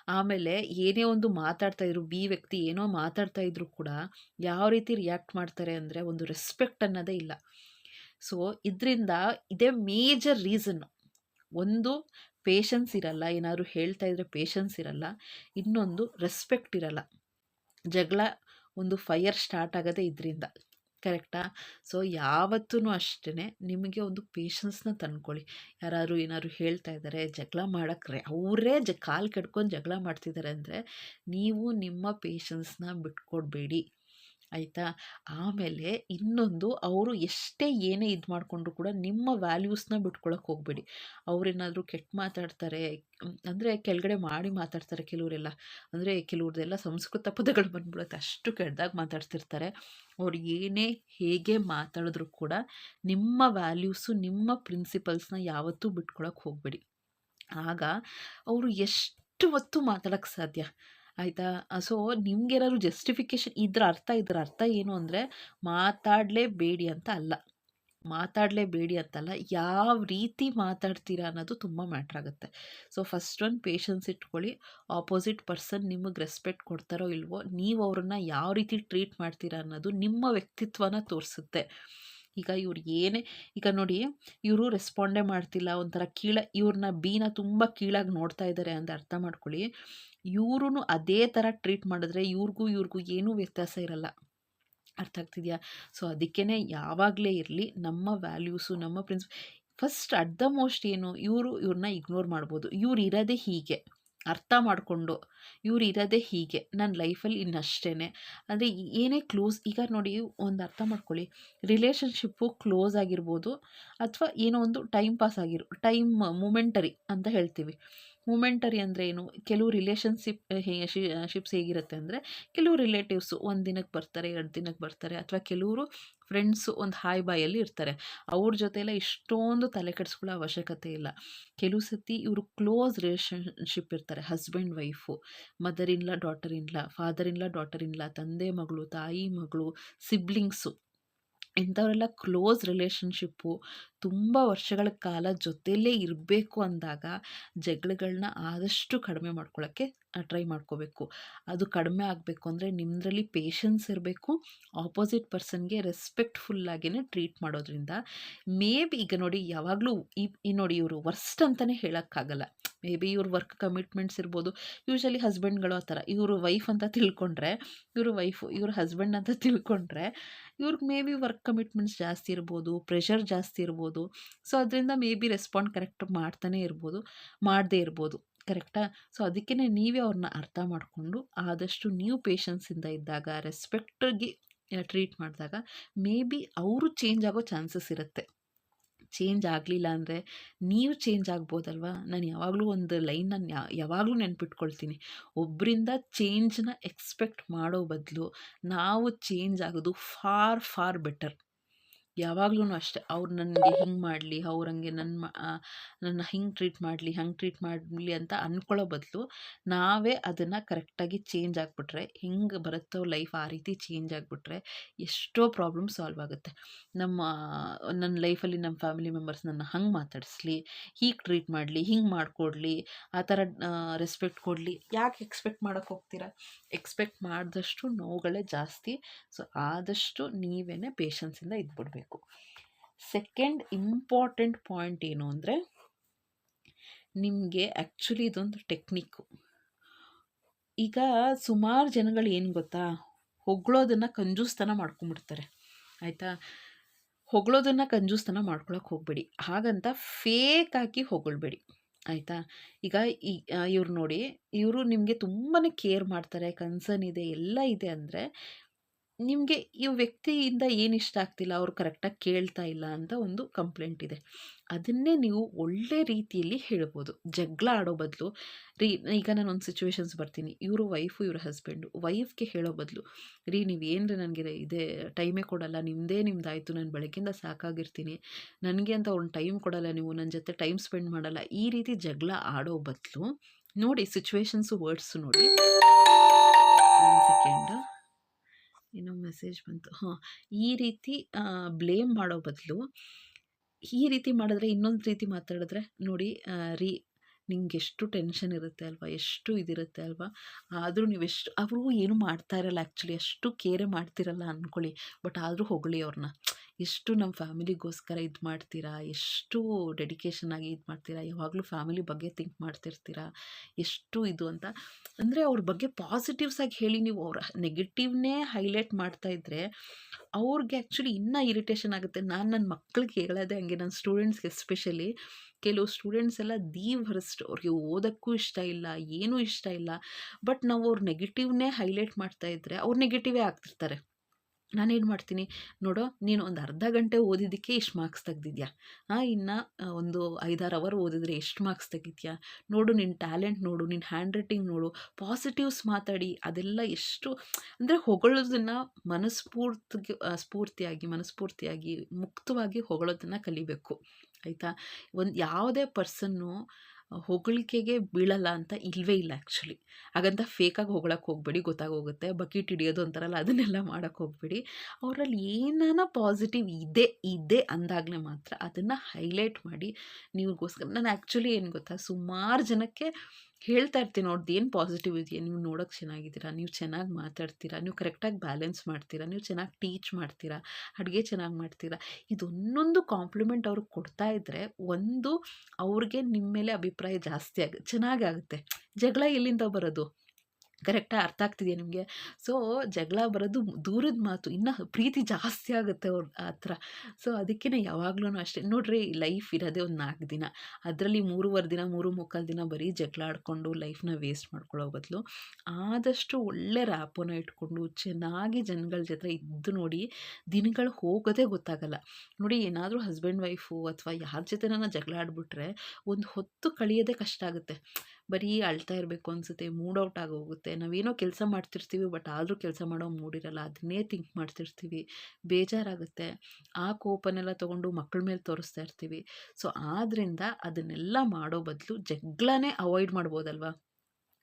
ಆಮೇಲೆ ಏನೇ ಒಂದು ಮಾತಾಡ್ತಾ ಇದ್ರು, ಬಿ ವ್ಯಕ್ತಿ ಏನೋ ಮಾತಾಡ್ತಾ ಇದ್ರು ಕೂಡ ಯಾವ ರೀತಿ ರಿಯಾಕ್ಟ್ ಮಾಡ್ತಾರೆ ಅಂದರೆ ಒಂದು ರೆಸ್ಪೆಕ್ಟ್ ಅನ್ನೋದೇ ಇಲ್ಲ. ಸೊ, ಇದರಿಂದ ಇದೇ ಮೇಜರ್ ರೀಸನ್ನು. ಒಂದು, ಪೇಷನ್ಸ್ ಇರಲ್ಲ, ಏನಾದರೂ ಹೇಳ್ತಾ ಇದ್ರೆ ಪೇಷನ್ಸ್ ಇರಲ್ಲ, ಇನ್ನೊಂದು, ರೆಸ್ಪೆಕ್ಟ್ ಇರಲ್ಲ. ಜಗಳ ಒಂದು ಫೈಯರ್ ಸ್ಟಾರ್ಟ್ ಆಗೋದೇ ಇದರಿಂದ. ಕರೆಕ್ಟಾ? ಸೊ ಯಾವತ್ತೂ ಅಷ್ಟೇ ನಿಮಗೆ ಒಂದು ಪೇಷನ್ಸ್ನ ತಂದ್ಕೊಳ್ಳಿ. ಯಾರಾದ್ರು ಏನಾದ್ರು ಹೇಳ್ತಾ ಇದ್ದಾರೆ ಜಗಳ ಮಾಡೋಕ್ಕೆ ಅವರೇ ಜ, ಕಾಲು ಕಡ್ಕೊಂಡು ಜಗಳ ಮಾಡ್ತಿದ್ದಾರೆ ಅಂದರೆ ನೀವು ನಿಮ್ಮ ಪೇಷನ್ಸ್ನ ಬಿಟ್ಕೊಡ್ಬೇಡಿ. ಆಯಿತಾ? ಆಮೇಲೆ ಇನ್ನೊಂದು, ಅವರು ಎಷ್ಟೇ ಏನೇ ಇದು ಮಾಡಿಕೊಂಡ್ರು ಕೂಡ ನಿಮ್ಮ ವ್ಯಾಲ್ಯೂಸ್ನ ಬಿಟ್ಕೊಳಕ್ಕೆ ಹೋಗಬೇಡಿ. ಅವರೇನಾದರೂ ಕೆಟ್ಟ ಮಾತಾಡ್ತಾರೆ, ಅಂದರೆ ಕೆಳಗಡೆ ಮಾಡಿ ಮಾತಾಡ್ತಾರೆ ಕೆಲವರೆಲ್ಲ. ಅಂದರೆ ಕೆಲವ್ರದ್ದೆಲ್ಲ ಸಂಸ್ಕೃತ ಪದಗಳು ಬಂದ್ಬಿಡುತ್ತೆ, ಅಷ್ಟು ಕೆಟ್ಟದಾಗಿ ಮಾತಾಡ್ತಿರ್ತಾರೆ. ಅವ್ರು ಏನೇ ಹೇಗೆ ಮಾತಾಡಿದ್ರು ಕೂಡ ನಿಮ್ಮ ವ್ಯಾಲ್ಯೂಸು, ನಿಮ್ಮ ಪ್ರಿನ್ಸಿಪಲ್ಸ್ನ ಯಾವತ್ತೂ ಬಿಟ್ಕೊಳಕ್ಕೆ ಹೋಗಬೇಡಿ. ಆಗ ಅವರು ಎಷ್ಟು ಹೊತ್ತು ಮಾತಾಡೋಕ್ಕೆ ಸಾಧ್ಯ? ಆಯಿತಾ? ಸೊ ನಿಮ್ಗೇನಾದ್ರು ಜಸ್ಟಿಫಿಕೇಶನ್ ಇದ್ರ ಅರ್ಥ ಇದ್ರ ಅರ್ಥ ಏನು ಅಂದರೆ ಮಾತಾಡಲೇಬೇಡಿ ಅಂತ ಅಲ್ಲ. ಮಾತಾಡಲೇಬೇಡಿ ಅಂತಲ್ಲ, ಯಾವ ರೀತಿ ಮಾತಾಡ್ತೀರಾ ಅನ್ನೋದು ತುಂಬ ಮ್ಯಾಟ್ರ್ ಆಗುತ್ತೆ. ಸೊ, ಫಸ್ಟ್ ಒಂದು ಪೇಷನ್ಸ್ ಇಟ್ಕೊಳ್ಳಿ. ಆಪೋಸಿಟ್ ಪರ್ಸನ್ ನಿಮಗೆ ರೆಸ್ಪೆಕ್ಟ್ ಕೊಡ್ತಾರೋ ಇಲ್ವೋ, ನೀವು ಅವ್ರನ್ನ ಯಾವ ರೀತಿ ಟ್ರೀಟ್ ಮಾಡ್ತೀರಾ ಅನ್ನೋದು ನಿಮ್ಮ ವ್ಯಕ್ತಿತ್ವನ ತೋರಿಸುತ್ತೆ. ಈಗ ಇವ್ರು ಏನೇ, ಈಗ ನೋಡಿ, ಇವರು ರೆಸ್ಪಾಂಡೇ ಮಾಡ್ತಿಲ್ಲ, ಒಂಥರ ಕೀಳ ಇವ್ರನ್ನ ಬೀನ ತುಂಬ ಕೀಳಾಗಿ ನೋಡ್ತಾ ಇದ್ದಾರೆ ಅಂತ ಅರ್ಥ ಮಾಡ್ಕೊಳ್ಳಿ. ಇವ್ರೂ ಅದೇ ಥರ ಟ್ರೀಟ್ ಮಾಡಿದ್ರೆ ಇವ್ರಿಗೂ ಇವ್ರಿಗೂ ಏನೂ ವ್ಯತ್ಯಾಸ ಇರಲ್ಲ. ಅರ್ಥ ಆಗ್ತಿದೆಯಾ? ಸೊ ಅದಕ್ಕೇ ಯಾವಾಗಲೇ ಇರಲಿ ನಮ್ಮ ವ್ಯಾಲ್ಯೂಸು, ನಮ್ಮ prince, first at the most ಏನು, ಇವರು ಇವ್ರನ್ನ ಇಗ್ನೋರ್ ಮಾಡ್ಬೋದು. ಇವ್ರು ಇರೋದೇ ಹೀಗೆ. ಅರ್ಥ ಮಾಡಿಕೊಂಡು ಇವ್ರು ಇರೋದೇ ಹೀಗೆ. ನನ್ನ ಲೈಫಲ್ಲಿ ಇನ್ನಷ್ಟೇ ಅಂದರೆ ಏನೇ ಕ್ಲೋಸ್, ಈಗ ನೋಡಿ ಒಂದು ಅರ್ಥ ಮಾಡ್ಕೊಳ್ಳಿ. ರಿಲೇಷನ್ಶಿಪ್ಪು ಕ್ಲೋಸ್ ಆಗಿರ್ಬೋದು, ಅಥವಾ ಏನೋ ಒಂದು ಟೈಮ್ ಪಾಸ್ ಆಗಿರೋ, ಟೈಮ್ ಮೂಮೆಂಟರಿ ಅಂತ ಹೇಳ್ತೀವಿ. ಮೂಮೆಂಟರಿ ಅಂದರೆ ಏನು? ಕೆಲವು ರಿಲೇಷನ್ಶಿಪ್ ಶಿಪ್ಸ್ ಹೇಗಿರುತ್ತೆ ಅಂದರೆ, ಕೆಲವು ರಿಲೇಟಿವ್ಸು ಒಂದು ದಿನಕ್ಕೆ ಬರ್ತಾರೆ, ಎರಡು ದಿನಕ್ಕೆ ಬರ್ತಾರೆ, ಅಥವಾ ಕೆಲವರು ಫ್ರೆಂಡ್ಸು ಒಂದು ಹಾಯ್ ಬಾಯಲ್ಲಿ ಇರ್ತಾರೆ. ಅವ್ರ ಜೊತೆ ಎಲ್ಲ ಇಷ್ಟೊಂದು ತಲೆ ಕೆಡಿಸ್ಕೊಳ್ಳೋ ಅವಶ್ಯಕತೆ ಇಲ್ಲ. ಕೆಲವು ಸತಿ ಇವರು ಕ್ಲೋಸ್ ರಿಲೇಷನ್ಶಿಪ್ ಇರ್ತಾರೆ husband wife mother in law daughter in law father in law daughter in law ತಂದೆ, ಮಗಳು, ತಾಯಿ, ಮಗಳು ಸಿಬ್ಲಿಂಗ್ಸು ಇಂಥವರೆಲ್ಲ ಕ್ಲೋಸ್ ರಿಲೇಷನ್ಶಿಪ್ಪು, ತುಂಬ ವರ್ಷಗಳ ಕಾಲ ಜೊತೆಯಲ್ಲೇ ಇರಬೇಕು ಅಂದಾಗ ಜಗಳಗಳನ್ನ ಆದಷ್ಟು ಕಡಿಮೆ ಮಾಡ್ಕೊಳ್ಳೋಕ್ಕೆ ಟ್ರೈ ಮಾಡ್ಕೋಬೇಕು. ಅದು ಕಡಿಮೆ ಆಗಬೇಕು ಅಂದರೆ ನಿಮ್ಮದ್ರಲ್ಲಿ ಪೇಷನ್ಸ್ ಇರಬೇಕು, ಆಪೋಸಿಟ್ ಪರ್ಸನ್ಗೆ ರೆಸ್ಪೆಕ್ಟ್ಫುಲ್ಲಾಗಿಯೇ ಟ್ರೀಟ್ ಮಾಡೋದ್ರಿಂದ ಮೇ ಬಿ ಈಗ ನೋಡಿ ಯಾವಾಗಲೂ ಈ ನೋಡಿ ಇವರು ವರ್ಸ್ಟ್ ಅಂತಲೇ ಹೇಳೋಕ್ಕಾಗಲ್ಲ. ಮೇ ಬಿ ಇವ್ರ ವರ್ಕ್ ಕಮಿಟ್ಮೆಂಟ್ಸ್ ಇರ್ಬೋದು. ಯೂಶಲಿ ಹಸ್ಬೆಂಡ್ಗಳು ಆ ಥರ. ಇವರು ವೈಫ್ ಅಂತ ತಿಳ್ಕೊಂಡ್ರೆ, ಇವರು ವೈಫು ಇವ್ರ ಹಸ್ಬೆಂಡ್ ಅಂತ ತಿಳ್ಕೊಂಡ್ರೆ, ಇವ್ರಿಗೆ ಮೇ ಬಿ ವರ್ಕ್ ಕಮಿಟ್ಮೆಂಟ್ಸ್ ಜಾಸ್ತಿ ಇರ್ಬೋದು ಪ್ರೆಷರ್ ಜಾಸ್ತಿ ಇರ್ಬೋದು. ಸೊ ಅದರಿಂದ ಮೇ ಬಿ ರೆಸ್ಪಾಂಡ್ ಕರೆಕ್ಟ್ ಮಾಡ್ತಾನೆ ಇರ್ಬೋದು, ಮಾಡದೇ ಇರ್ಬೋದು. ಕರೆಕ್ಟಾ ಸೊ ಅದಕ್ಕೇ ನೀವೇ ಅವ್ರನ್ನ ಅರ್ಥ ಮಾಡಿಕೊಂಡು, ಆದಷ್ಟು ನೀವು ಪೇಷನ್ಸಿಂದ ಇದ್ದಾಗ ರೆಸ್ಪೆಕ್ಟಾಗಿ ಟ್ರೀಟ್ ಮಾಡಿದಾಗ ಮೇ ಬಿ ಅವರು ಚೇಂಜ್ ಆಗೋ ಚಾನ್ಸಸ್ ಇರುತ್ತೆ. ಚೇಂಜ್ ಆಗಲಿಲ್ಲ ಅಂದರೆ ನೀವು ಚೇಂಜ್ ಆಗ್ಬೋದಲ್ವಾ? ನಾನು ಯಾವಾಗಲೂ ಒಂದು ಲೈನ್ ಯಾವಾಗಲೂ ನೆನ್ಪಿಟ್ಕೊಳ್ತೀನಿ. ಒಬ್ಬರಿಂದ ಚೇಂಜ್ನ ಎಕ್ಸ್ಪೆಕ್ಟ್ ಮಾಡೋ ಬದಲು ನಾವು ಚೇಂಜ್ ಆಗೋದು ಫಾರ್ ಫಾರ್ ಬೆಟರ್ ಯಾವಾಗ್ಲೂ ಅಷ್ಟೇ, ಅವ್ರು ನನಗೆ ಹಿಂಗೆ ಮಾಡಲಿ, ಅವ್ರು ಹಂಗೆ ನನ್ನ ನನ್ನ ಹಿಂಗೆ ಟ್ರೀಟ್ ಮಾಡಲಿ, ಹಂಗೆ ಟ್ರೀಟ್ ಮಾಡಲಿ ಅಂತ ಅಂದ್ಕೊಳ್ಳೋ ಬದಲು ನಾವೇ ಅದನ್ನು ಕರೆಕ್ಟಾಗಿ ಚೇಂಜ್ ಆಗಿಬಿಟ್ರೆ, ಹಿಂಗೆ ಬರುತ್ತೋ ಲೈಫ್ ಆ ರೀತಿ ಚೇಂಜ್ ಆಗಿಬಿಟ್ರೆ ಎಷ್ಟೋ ಪ್ರಾಬ್ಲಮ್ ಸಾಲ್ವ್ ಆಗುತ್ತೆ. ನಮ್ಮ ನನ್ನ ಲೈಫಲ್ಲಿ ನಮ್ಮ ಫ್ಯಾಮಿಲಿ ಮೆಂಬರ್ಸ್ ನನ್ನ ಹಂಗೆ ಮಾತಾಡಿಸ್ಲಿ, ಹೀಗೆ ಟ್ರೀಟ್ ಮಾಡಲಿ, ಹಿಂಗೆ ಮಾಡಿಕೊಡ್ಲಿ, ಆ ಥರ ರೆಸ್ಪೆಕ್ಟ್ ಕೊಡಲಿ, ಯಾಕೆ ಎಕ್ಸ್ಪೆಕ್ಟ್ ಮಾಡೋಕೆ ಹೋಗ್ತೀರಾ? ಎಕ್ಸ್ಪೆಕ್ಟ್ ಮಾಡಿದಷ್ಟು ನೋವುಗಳೇ ಜಾಸ್ತಿ, ಸೊ ಆದಷ್ಟು ನೀವೇ ಪೇಷನ್ಸಿಂದ ಇದ್ಬಿಡ್ಬೇಕು. ಸೆಕೆಂಡ್ ಇಂಪಾರ್ಟೆಂಟ್ ಪಾಯಿಂಟ್ ಏನು ಅಂದರೆ, ನಿಮಗೆ ಆ್ಯಕ್ಚುಲಿ ಇದೊಂದು ಟೆಕ್ನಿಕ್ಕು ಈಗ ಸುಮಾರು ಜನಗಳು ಏನು ಗೊತ್ತಾ? ಹೊಗಳೋದನ್ನು ಕಂಜೂಸ್ತನ ಮಾಡ್ಕೊಂಬಿಡ್ತಾರೆ ಆಯಿತಾ? ಹೊಗಳೋದನ್ನು ಕಂಜೂಸ್ತನ ಮಾಡ್ಕೊಳಕ್ಕೆ ಹೋಗಬೇಡಿ. ಹಾಗಂತ ಫೇಕ್ ಹಾಕಿ ಹೊಗಳ್ಬೇಡಿ. ಆಯಿತಾ? ಈಗ ಈ ಇವ್ರು ನೋಡಿ, ಇವರು ನಿಮಗೆ ತುಂಬಾ ಕೇರ್ ಮಾಡ್ತಾರೆ ಕನ್ಸರ್ನ್ ಇದೆ, ಎಲ್ಲ ಇದೆ ಅಂದರೆ ನಿಮಗೆ ಈ ವ್ಯಕ್ತಿಯಿಂದ ಏನು ಇಷ್ಟ ಆಗ್ತಿಲ್ಲ, ಅವ್ರು ಕರೆಕ್ಟಾಗಿ ಕೇಳ್ತಾ ಇಲ್ಲ ಅಂತ ಒಂದು ಕಂಪ್ಲೇಂಟ್ ಇದೆ. ಅದನ್ನೇ ನೀವು ಒಳ್ಳೆ ರೀತಿಯಲ್ಲಿ ಹೇಳ್ಬೋದು. ಜಗಳ ಆಡೋ ಬದಲು, ರೀ, ಈಗ ನಾನು ಒಂದು ಸಿಚುವೇಶನ್ಸ್ ಬರ್ತೀನಿ. ಇವರು ವೈಫು ಇವ್ರ ಹಸ್ಬೆಂಡು ವೈಫ್ಗೆ ಹೇಳೋ ಬದಲು, ರೀ, ನೀವು ಏನರ ನನಗೆ ಇದೇ ಟೈಮೇ ಕೊಡಲ್ಲ ನಿಮ್ಮದೇ ನಿಮ್ದಾಯಿತು, ನಾನು ಬೆಳಗ್ಗಿಂದ ಸಾಕಾಗಿರ್ತೀನಿ. ನನಗೆ ಅಂತ ಒಂದು ಟೈಮ್ ಕೊಡಲ್ಲ ನೀವು ನನ್ನ ಜೊತೆ ಟೈಮ್ ಸ್ಪೆಂಡ್ ಮಾಡಲ್ಲ, ಈ ರೀತಿ ಜಗಳ ಆಡೋ ಬದಲು, ನೋಡಿ ಸಿಚುವೇಶನ್ಸು ವರ್ಡ್ಸು ನೋಡಿ. ಒಂದು ಸೆಕೆಂಡ್ ಏನೋ ಮೆಸೇಜ್ ಬಂತು. ಹಾಂ, ಈ ರೀತಿ ಬ್ಲೇಮ್ ಮಾಡೋ ಬದಲು ಈ ರೀತಿ ಮಾಡಿದ್ರೆ ಇನ್ನೊಂದು ರೀತಿ ಮಾತಾಡಿದ್ರೆ ನೋಡಿ ರೀ ನಿಮ್ಗೆ ಎಷ್ಟು ಟೆನ್ಷನ್ ಇರುತ್ತೆ ಅಲ್ವಾ, ಎಷ್ಟು ಇದಿರುತ್ತೆ ಅಲ್ವಾ, ಆದರೂ ನೀವೆಷ್ಟು ಅವರು ಏನು ಮಾಡ್ತಾ ಇರಲ್ಲ ಆ್ಯಕ್ಚುಲಿ ಅಷ್ಟು ಕೇರೆ ಮಾಡ್ತಿರಲ್ಲ ಅಂದ್ಕೊಳ್ಳಿ ಬಟ್ ಆದರೂ ಹೊಗಳಿ ಅವ್ರನ್ನ ಎಷ್ಟು ನಮ್ಮ ಫ್ಯಾಮಿಲಿಗೋಸ್ಕರ ಇದು ಮಾಡ್ತೀರಾ, ಎಷ್ಟು ಡೆಡಿಕೇಶನ್ ಆಗಿ ಇದು ಮಾಡ್ತೀರಾ, ಯಾವಾಗಲೂ ಫ್ಯಾಮಿಲಿ ಬಗ್ಗೆ ಥಿಂಕ್ ಮಾಡ್ತಿರ್ತೀರಾ, ಎಷ್ಟು ಇದು ಅಂತ. ಅಂದರೆ ಅವ್ರ ಬಗ್ಗೆ ಪಾಸಿಟಿವ್ಸ್ ಆಗಿ ಹೇಳಿ ನೀವು ಅವ್ರ ನೆಗೆಟಿವ್ನೇ ಹೈಲೈಟ್ ಮಾಡ್ತಾ ಇದ್ದರೆ ಅವ್ರಿಗೆ ಆ್ಯಕ್ಚುಲಿ ಇನ್ನೂ ಇರಿಟೇಷನ್ ಆಗುತ್ತೆ. ನಾನು ನನ್ನ ಮಕ್ಳಿಗೆ ಹೇಳೋದೇ ಹಂಗೆ ನನ್ನ ಸ್ಟೂಡೆಂಟ್ಸ್ಗೆ ಎಸ್ಪೆಷಲಿ ಕೆಲವು ಸ್ಟೂಡೆಂಟ್ಸ್ ಎಲ್ಲ ದಿ ವರ್ಸ್ಟ್, ಅವ್ರಿಗೆ ಓದೋಕ್ಕೂ ಇಷ್ಟ ಇಲ್ಲ, ಏನೂ ಇಷ್ಟ ಇಲ್ಲ. ಬಟ್ ನಾವು ಅವ್ರ ನೆಗೆಟಿವ್ನೇ ಹೈಲೈಟ್ ಮಾಡ್ತಾ ಇದ್ದರೆ ಅವ್ರು ನೆಗೆಟಿವೇ ಆಗ್ತಿರ್ತಾರೆ. ನಾನೇನು ಮಾಡ್ತೀನಿ, ನೋಡೋ, ನೀನು ಒಂದು ಅರ್ಧ ಗಂಟೆ ಓದಿದ್ದಕ್ಕೆ ಇಷ್ಟು ಮಾರ್ಕ್ಸ್ ತೆಗ್ದಿದ್ಯಾ? ಹಾಂ ಇನ್ನು ಒಂದು ಐದಾರು ಅವರ್ ಓದಿದ್ರೆ ಎಷ್ಟು ಮಾರ್ಕ್ಸ್ ತೆಗಿತೀಯಾ ನೋಡು ನಿನ್ನ ಟ್ಯಾಲೆಂಟ್ ನೋಡು ನಿನ್ನ ಹ್ಯಾಂಡ್ ರೈಟಿಂಗ್ ನೋಡು ಪಾಸಿಟಿವ್ಸ್ ಮಾತಾಡಿ, ಅದೆಲ್ಲ ಎಷ್ಟು, ಅಂದರೆ ಹೊಗಳೋದನ್ನು ಮನಸ್ಫೂರ್ತಿಗೆ ಸ್ಫೂರ್ತಿಯಾಗಿ ಮನಸ್ಫೂರ್ತಿಯಾಗಿ ಮುಕ್ತವಾಗಿ ಹೊಗಳೋದನ್ನು ಕಲಿಬೇಕು, ಆಯಿತಾ? ಒಂದು ಯಾವುದೇ ಪರ್ಸನ್ನು ಹೊಗಳಿಕೆಗೆ ಬೀಳಲ್ಲ ಅಂತ ಇಲ್ಲವೇ ಇಲ್ಲ ಆ್ಯಕ್ಚುಲಿ ಹಾಗಂತ ಫೇಕಾಗಿ ಹೊಗಳಕ್ಕೆ ಹೋಗಬೇಡಿ, ಗೊತ್ತಾಗೋಗುತ್ತೆ. ಬಕೆಟ್ ಹಿಡಿಯೋದು ಅಂತಾರಲ್ಲ, ಅದನ್ನೆಲ್ಲ ಮಾಡೋಕ್ಕೆ ಹೋಗಬೇಡಿ. ಅವರಲ್ಲಿ ಏನಾನ ಪಾಸಿಟಿವ್ ಇದೆ ಇದೆ ಅಂದಾಗಲೇ ಮಾತ್ರ ಅದನ್ನು ಹೈಲೈಟ್ ಮಾಡಿ. ನೀವ್ಗೋಸ್ಕರ, ನಾನು ಆ್ಯಕ್ಚುಲಿ ಏನು ಗೊತ್ತಾ, ಸುಮಾರು ಜನಕ್ಕೆ ಹೇಳ್ತಾ ಇರ್ತೀನಿ ನೋಡ್ದು ಏನು ಪಾಸಿಟಿವ್ ಇದೆಯಾ? ನೀವು ನೋಡೋಕ್ಕೆ ಚೆನ್ನಾಗಿದ್ದೀರಾ? ನೀವು ಚೆನ್ನಾಗಿ ಮಾತಾಡ್ತೀರಾ? ನೀವು ಕರೆಕ್ಟಾಗಿ ಬ್ಯಾಲೆನ್ಸ್ ಮಾಡ್ತೀರಾ? ನೀವು ಚೆನ್ನಾಗಿ ಟೀಚ್ ಮಾಡ್ತೀರಾ? ಅಡುಗೆ ಚೆನ್ನಾಗಿ ಮಾಡ್ತೀರಾ? ಇದೊಂದೊಂದು ಕಾಂಪ್ಲಿಮೆಂಟ್ ಅವ್ರಿಗೆ ಕೊಡ್ತಾ ಇದ್ದರೆ ಒಂದು ಅವ್ರಿಗೆ ನಿಮ್ಮ ಮೇಲೆ ಅಭಿಪ್ರಾಯ ಜಾಸ್ತಿ ಆಗ ಚೆನ್ನಾಗಾಗುತ್ತೆ ಜಗಳ ಎಲ್ಲಿಂದ ಬರೋದು? ಕರೆಕ್ಟಾಗಿ ಅರ್ಥ ಆಗ್ತಿದೆಯಾ ನಿಮಗೆ? ಸೊ ಜಗಳ ಬರೋದು ದೂರದ ಮಾತು, ಇನ್ನು ಪ್ರೀತಿ ಜಾಸ್ತಿ ಆಗುತ್ತೆ ಅವ್ರ ಹತ್ರ. ಸೊ ಅದಕ್ಕೇ ಯಾವಾಗ್ಲೂ ಅಷ್ಟೇ. ನೋಡ್ರಿ ಲೈಫ್ ಇರೋದೇ ಒಂದು ನಾಲ್ಕು ದಿನ. ಅದರಲ್ಲಿ ಮೂರುವರೆ ದಿನ, ಮೂರು ಮುಕ್ಕಾಲು ದಿನ ಬರೀ ಜಗಳ ಆಡ್ಕೊಂಡು ಲೈಫ್ನ ವೇಸ್ಟ್ ಮಾಡ್ಕೊಳ್ಳೋ ಬದಲು ಆದಷ್ಟು ಒಳ್ಳೆ ರ್ಯಾಪನ್ನ ಇಟ್ಕೊಂಡು ಚೆನ್ನಾಗಿ ಜನಗಳ ಜೊತೆ ಇದ್ದು ನೋಡಿ ದಿನಗಳು ಹೋಗೋದೇ ಗೊತ್ತಾಗಲ್ಲ. ನೋಡಿ, ಏನಾದರೂ ಹಸ್ಬೆಂಡ್ ವೈಫು ಅಥವಾ ಯಾರ ಜೊತೆನ ಜಗಳ ಆಡ್ಬಿಟ್ರೆ ಒಂದು ಹೊತ್ತು ಕಳಿಯೋದೇ ಕಷ್ಟ ಆಗುತ್ತೆ. ಬರೀ ಅಳ್ತಾ ಇರಬೇಕು ಅನಿಸುತ್ತೆ, ಮೂಡ್ ಔಟ್ ಆಗೋಗುತ್ತೆ. ನಾವೇನೋ ಕೆಲಸ ಮಾಡ್ತಿರ್ತೀವಿ, ಬಟ್ ಆದರೂ ಕೆಲಸ ಮಾಡೋ ಮೂಡಿರಲ್ಲ ಅದನ್ನೇ ಥಿಂಕ್ ಮಾಡ್ತಿರ್ತೀವಿ. ಬೇಜಾರಾಗುತ್ತೆ. ಆ ಕೋಪನೆಲ್ಲ ತೊಗೊಂಡು ಮಕ್ಕಳ ಮೇಲೆ ತೋರಿಸ್ತಾ ಇರ್ತೀವಿ. ಸೊ ಆದ್ದರಿಂದ ಅದನ್ನೆಲ್ಲ ಮಾಡೋ ಬದಲು ಜಗಳನೇ ಅವಾಯ್ಡ್ ಮಾಡ್ಬೋದಲ್ವಾ?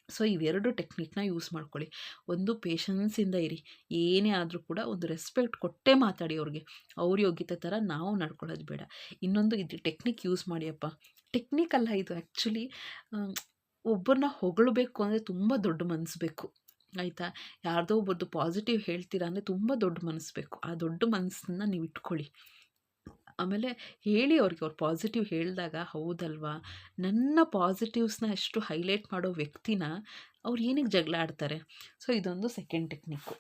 ಸೊ, ಇವೆರಡು ಟೆಕ್ನಿಕ್ನ ಯೂಸ್ ಮಾಡ್ಕೊಳ್ಳಿ. ಒಂದು ಪೇಷನ್ಸಿಂದ ಇರಿ. ಏನೇ ಆದರೂ ಕೂಡ ಒಂದು ರೆಸ್ಪೆಕ್ಟ್ ಕೊಟ್ಟೇ ಮಾತಾಡಿ ಅವ್ರಿಗೆ. ಅವ್ರ ಯೋಗ್ಯತೆ ಥರ ನಾವು ನಡ್ಕೊಳ್ಳೋದು ಬೇಡ. ಇನ್ನೊಂದು ಇದು ಟೆಕ್ನಿಕ್ ಯೂಸ್ ಮಾಡಿಯಪ್ಪ. ಟೆಕ್ನಿಕ್ ಅಲ್ಲ ಇದು ಆ್ಯಕ್ಚುಲಿ ಒಬ್ಬರನ್ನ ಹೊಗಳಬೇಕು ಅಂದರೆ ತುಂಬ ದೊಡ್ಡ ಮನಸ್ಸು ಬೇಕು. ಆಯಿತಾ? ಯಾರ್ದೋ ಒಬ್ಬರದ್ದು ಪಾಸಿಟಿವ್ ಹೇಳ್ತೀರಾ ಅಂದರೆ ತುಂಬ ದೊಡ್ಡ ಮನಸ್ಸು ಬೇಕು. ಆ ದೊಡ್ಡ ಮನಸ್ಸನ್ನ ನೀವು ಇಟ್ಕೊಳ್ಳಿ. ಆಮೇಲೆ ಹೇಳಿ ಅವ್ರಿಗೆ ಅವ್ರು ಪಾಸಿಟಿವ್ ಹೇಳಿದಾಗ ಹೌದಲ್ವಾ? ನನ್ನ ಪಾಸಿಟಿವ್ಸ್ನ ಅಷ್ಟು ಹೈಲೈಟ್ ಮಾಡೋ ವ್ಯಕ್ತಿನ ಅವ್ರು ಏನಕ್ಕೆ ಜಗಳ ಆಡ್ತಾರೆ? ಸೊ ಇದೊಂದು ಸೆಕೆಂಡ್ ಟೆಕ್ನಿಕ್ಕು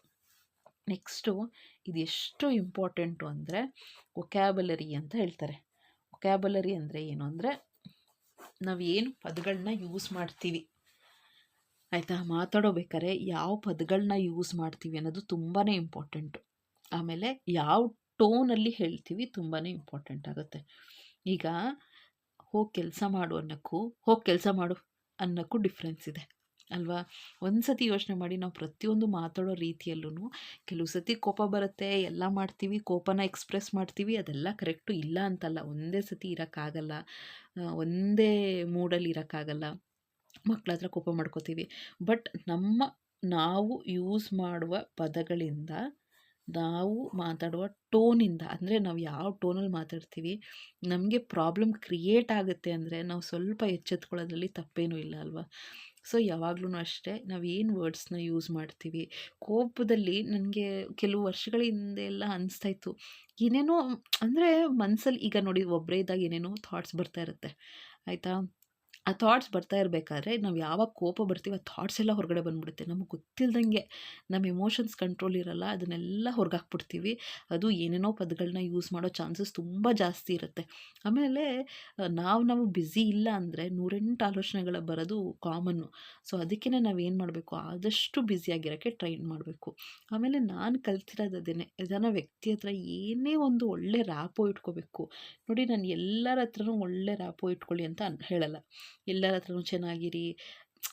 ನೆಕ್ಸ್ಟು ಇದು ಎಷ್ಟು ಇಂಪಾರ್ಟೆಂಟು ಅಂದರೆ ಒಕ್ಯಾಬಲರಿ ಅಂತ ಹೇಳ್ತಾರೆ. ಒಕ್ಯಾಬಲರಿ ಅಂದರೆ ಏನು? ಅಂದರೆ ನಾವು ಏನು ಪದಗಳನ್ನ ಯೂಸ್ ಮಾಡ್ತೀವಿ. ಆಯಿತಾ? ಮಾತಾಡೋಬೇಕಾರೆ ಯಾವ ಪದಗಳನ್ನ ಯೂಸ್ ಮಾಡ್ತೀವಿ ಅನ್ನೋದು ತುಂಬಾ ಇಂಪಾರ್ಟೆಂಟು ಆಮೇಲೆ ಯಾವ ಟೋನಲ್ಲಿ ಹೇಳ್ತೀವಿ ತುಂಬಾ ಇಂಪಾರ್ಟೆಂಟ್ ಆಗುತ್ತೆ. ಈಗ ಹೋಗಿ ಕೆಲಸ ಮಾಡು ಅನ್ನೋಕ್ಕೂ, ಹೋಗಿ ಕೆಲಸ ಮಾಡು ಅನ್ನೋಕ್ಕೂ ಡಿಫ್ರೆನ್ಸ್ ಇದೆ. ಅಲ್ವಾ? ಒಂದು ಸತಿ ಯೋಚನೆ ಮಾಡಿ ನಾವು ಪ್ರತಿಯೊಂದು ಮಾತಾಡೋ ರೀತಿಯಲ್ಲೂ ಕೆಲವು ಸತಿ ಕೋಪ ಬರುತ್ತೆ, ಎಲ್ಲ ಮಾಡ್ತೀವಿ, ಕೋಪನ ಎಕ್ಸ್ಪ್ರೆಸ್ ಮಾಡ್ತೀವಿ, ಅದೆಲ್ಲ ಕರೆಕ್ಟು ಇಲ್ಲ ಅಂತಲ್ಲ. ಒಂದೇ ಸತಿ ಇರೋಕ್ಕಾಗಲ್ಲ. ಒಂದೇ ಮೂಡಲ್ಲಿ ಇರೋಕ್ಕಾಗಲ್ಲ. ಮಕ್ಕಳ ಹತ್ರ ಕೋಪ ಮಾಡ್ಕೋತೀವಿ. ಬಟ್ ನಮ್ಮ, ನಾವು ಯೂಸ್ ಮಾಡುವ ಪದಗಳಿಂದ, ನಾವು ಮಾತಾಡುವ ಟೋನಿಂದ, ಅಂದರೆ ನಾವು ಯಾವ ಟೋನಲ್ಲಿ ಮಾತಾಡ್ತೀವಿ, ನಮಗೆ ಪ್ರಾಬ್ಲಮ್ ಕ್ರಿಯೇಟ್ ಆಗುತ್ತೆ ಅಂದರೆ ನಾವು ಸ್ವಲ್ಪ ಎಚ್ಚೆತ್ಕೊಳ್ಳೋದ್ರಲ್ಲಿ ತಪ್ಪೇನೂ ಇಲ್ಲ ಅಲ್ವಾ? ಸೊ ಯಾವಾಗ್ಲೂ ಅಷ್ಟೇ ನಾವು ಏನು ವರ್ಡ್ಸ್ನ ಯೂಸ್ ಮಾಡ್ತೀವಿ. ಕೋಪದಲ್ಲಿ ನನಗೆ ಕೆಲವು ವರ್ಷಗಳ ಹಿಂದೆ ಎಲ್ಲ ಅನಿಸ್ತಾ ಇತ್ತು. ಏನೇನೋ ಅಂದರೆ ಮನಸ್ಸಲ್ಲಿ ಈಗ ನೋಡಿ ಒಬ್ಬರೇ ಇದ್ದಾಗ ಏನೇನೋ ಥಾಟ್ಸ್ ಬರ್ತಾ ಇರುತ್ತೆ. ಆಯಿತಾ? ಆ ಥಾಟ್ಸ್ ಬರ್ತಾ ಇರಬೇಕಾದ್ರೆ ನಾವು ಯಾವಾಗ ಕೋಪ ಬರ್ತೀವಿ ಆ ಥಾಟ್ಸ್ ಎಲ್ಲ ಹೊರಗಡೆ ಬಂದ್ಬಿಡುತ್ತೆ. ನಮಗೆ ಗೊತ್ತಿಲ್ಲದಂಗೆ ನಮ್ಮ ಎಮೋಷನ್ಸ್ ಕಂಟ್ರೋಲ್ ಇರಲ್ಲ, ಅದನ್ನೆಲ್ಲ ಹೊರಗಾಕ್ಬಿಡ್ತೀವಿ. ಅದು ಏನೇನೋ ಪದಗಳನ್ನ ಯೂಸ್ ಮಾಡೋ ಚಾನ್ಸಸ್ ತುಂಬ ಜಾಸ್ತಿ ಇರುತ್ತೆ. ಆಮೇಲೆ ನಾವು ನಾವು ಬ್ಯುಸಿ ಇಲ್ಲ ಅಂದರೆ ನೂರೆಂಟು ಆಲೋಚನೆಗಳ ಬರೋದು ಕಾಮನ್ನು ಸೊ ಅದಕ್ಕೇ ನಾವೇನು ಮಾಡಬೇಕು? ಆದಷ್ಟು ಬ್ಯುಸಿಯಾಗಿರೋಕ್ಕೆ ಟ್ರೈನ್ ಮಾಡಬೇಕು. ಆಮೇಲೆ ನಾನು ಕಲ್ತಿರೋದು ಅದೇನೆ ಜನ ವ್ಯಕ್ತಿ ಹತ್ರ ಏನೇ ಒಂದು ಒಳ್ಳೆ ರ್ಯಾಪೋ ಇಟ್ಕೋಬೇಕು. ನೋಡಿ, ನಾನು ಎಲ್ಲರ ಹತ್ರನೂ ಒಳ್ಳೆ ರ್ಯಾಪೋ ಇಟ್ಕೊಳ್ಳಿ ಅಂತ ಹೇಳಲ್ಲ. ಎಲ್ಲರ ಹತ್ರನೂ ಚೆನ್ನಾಗಿರಿ.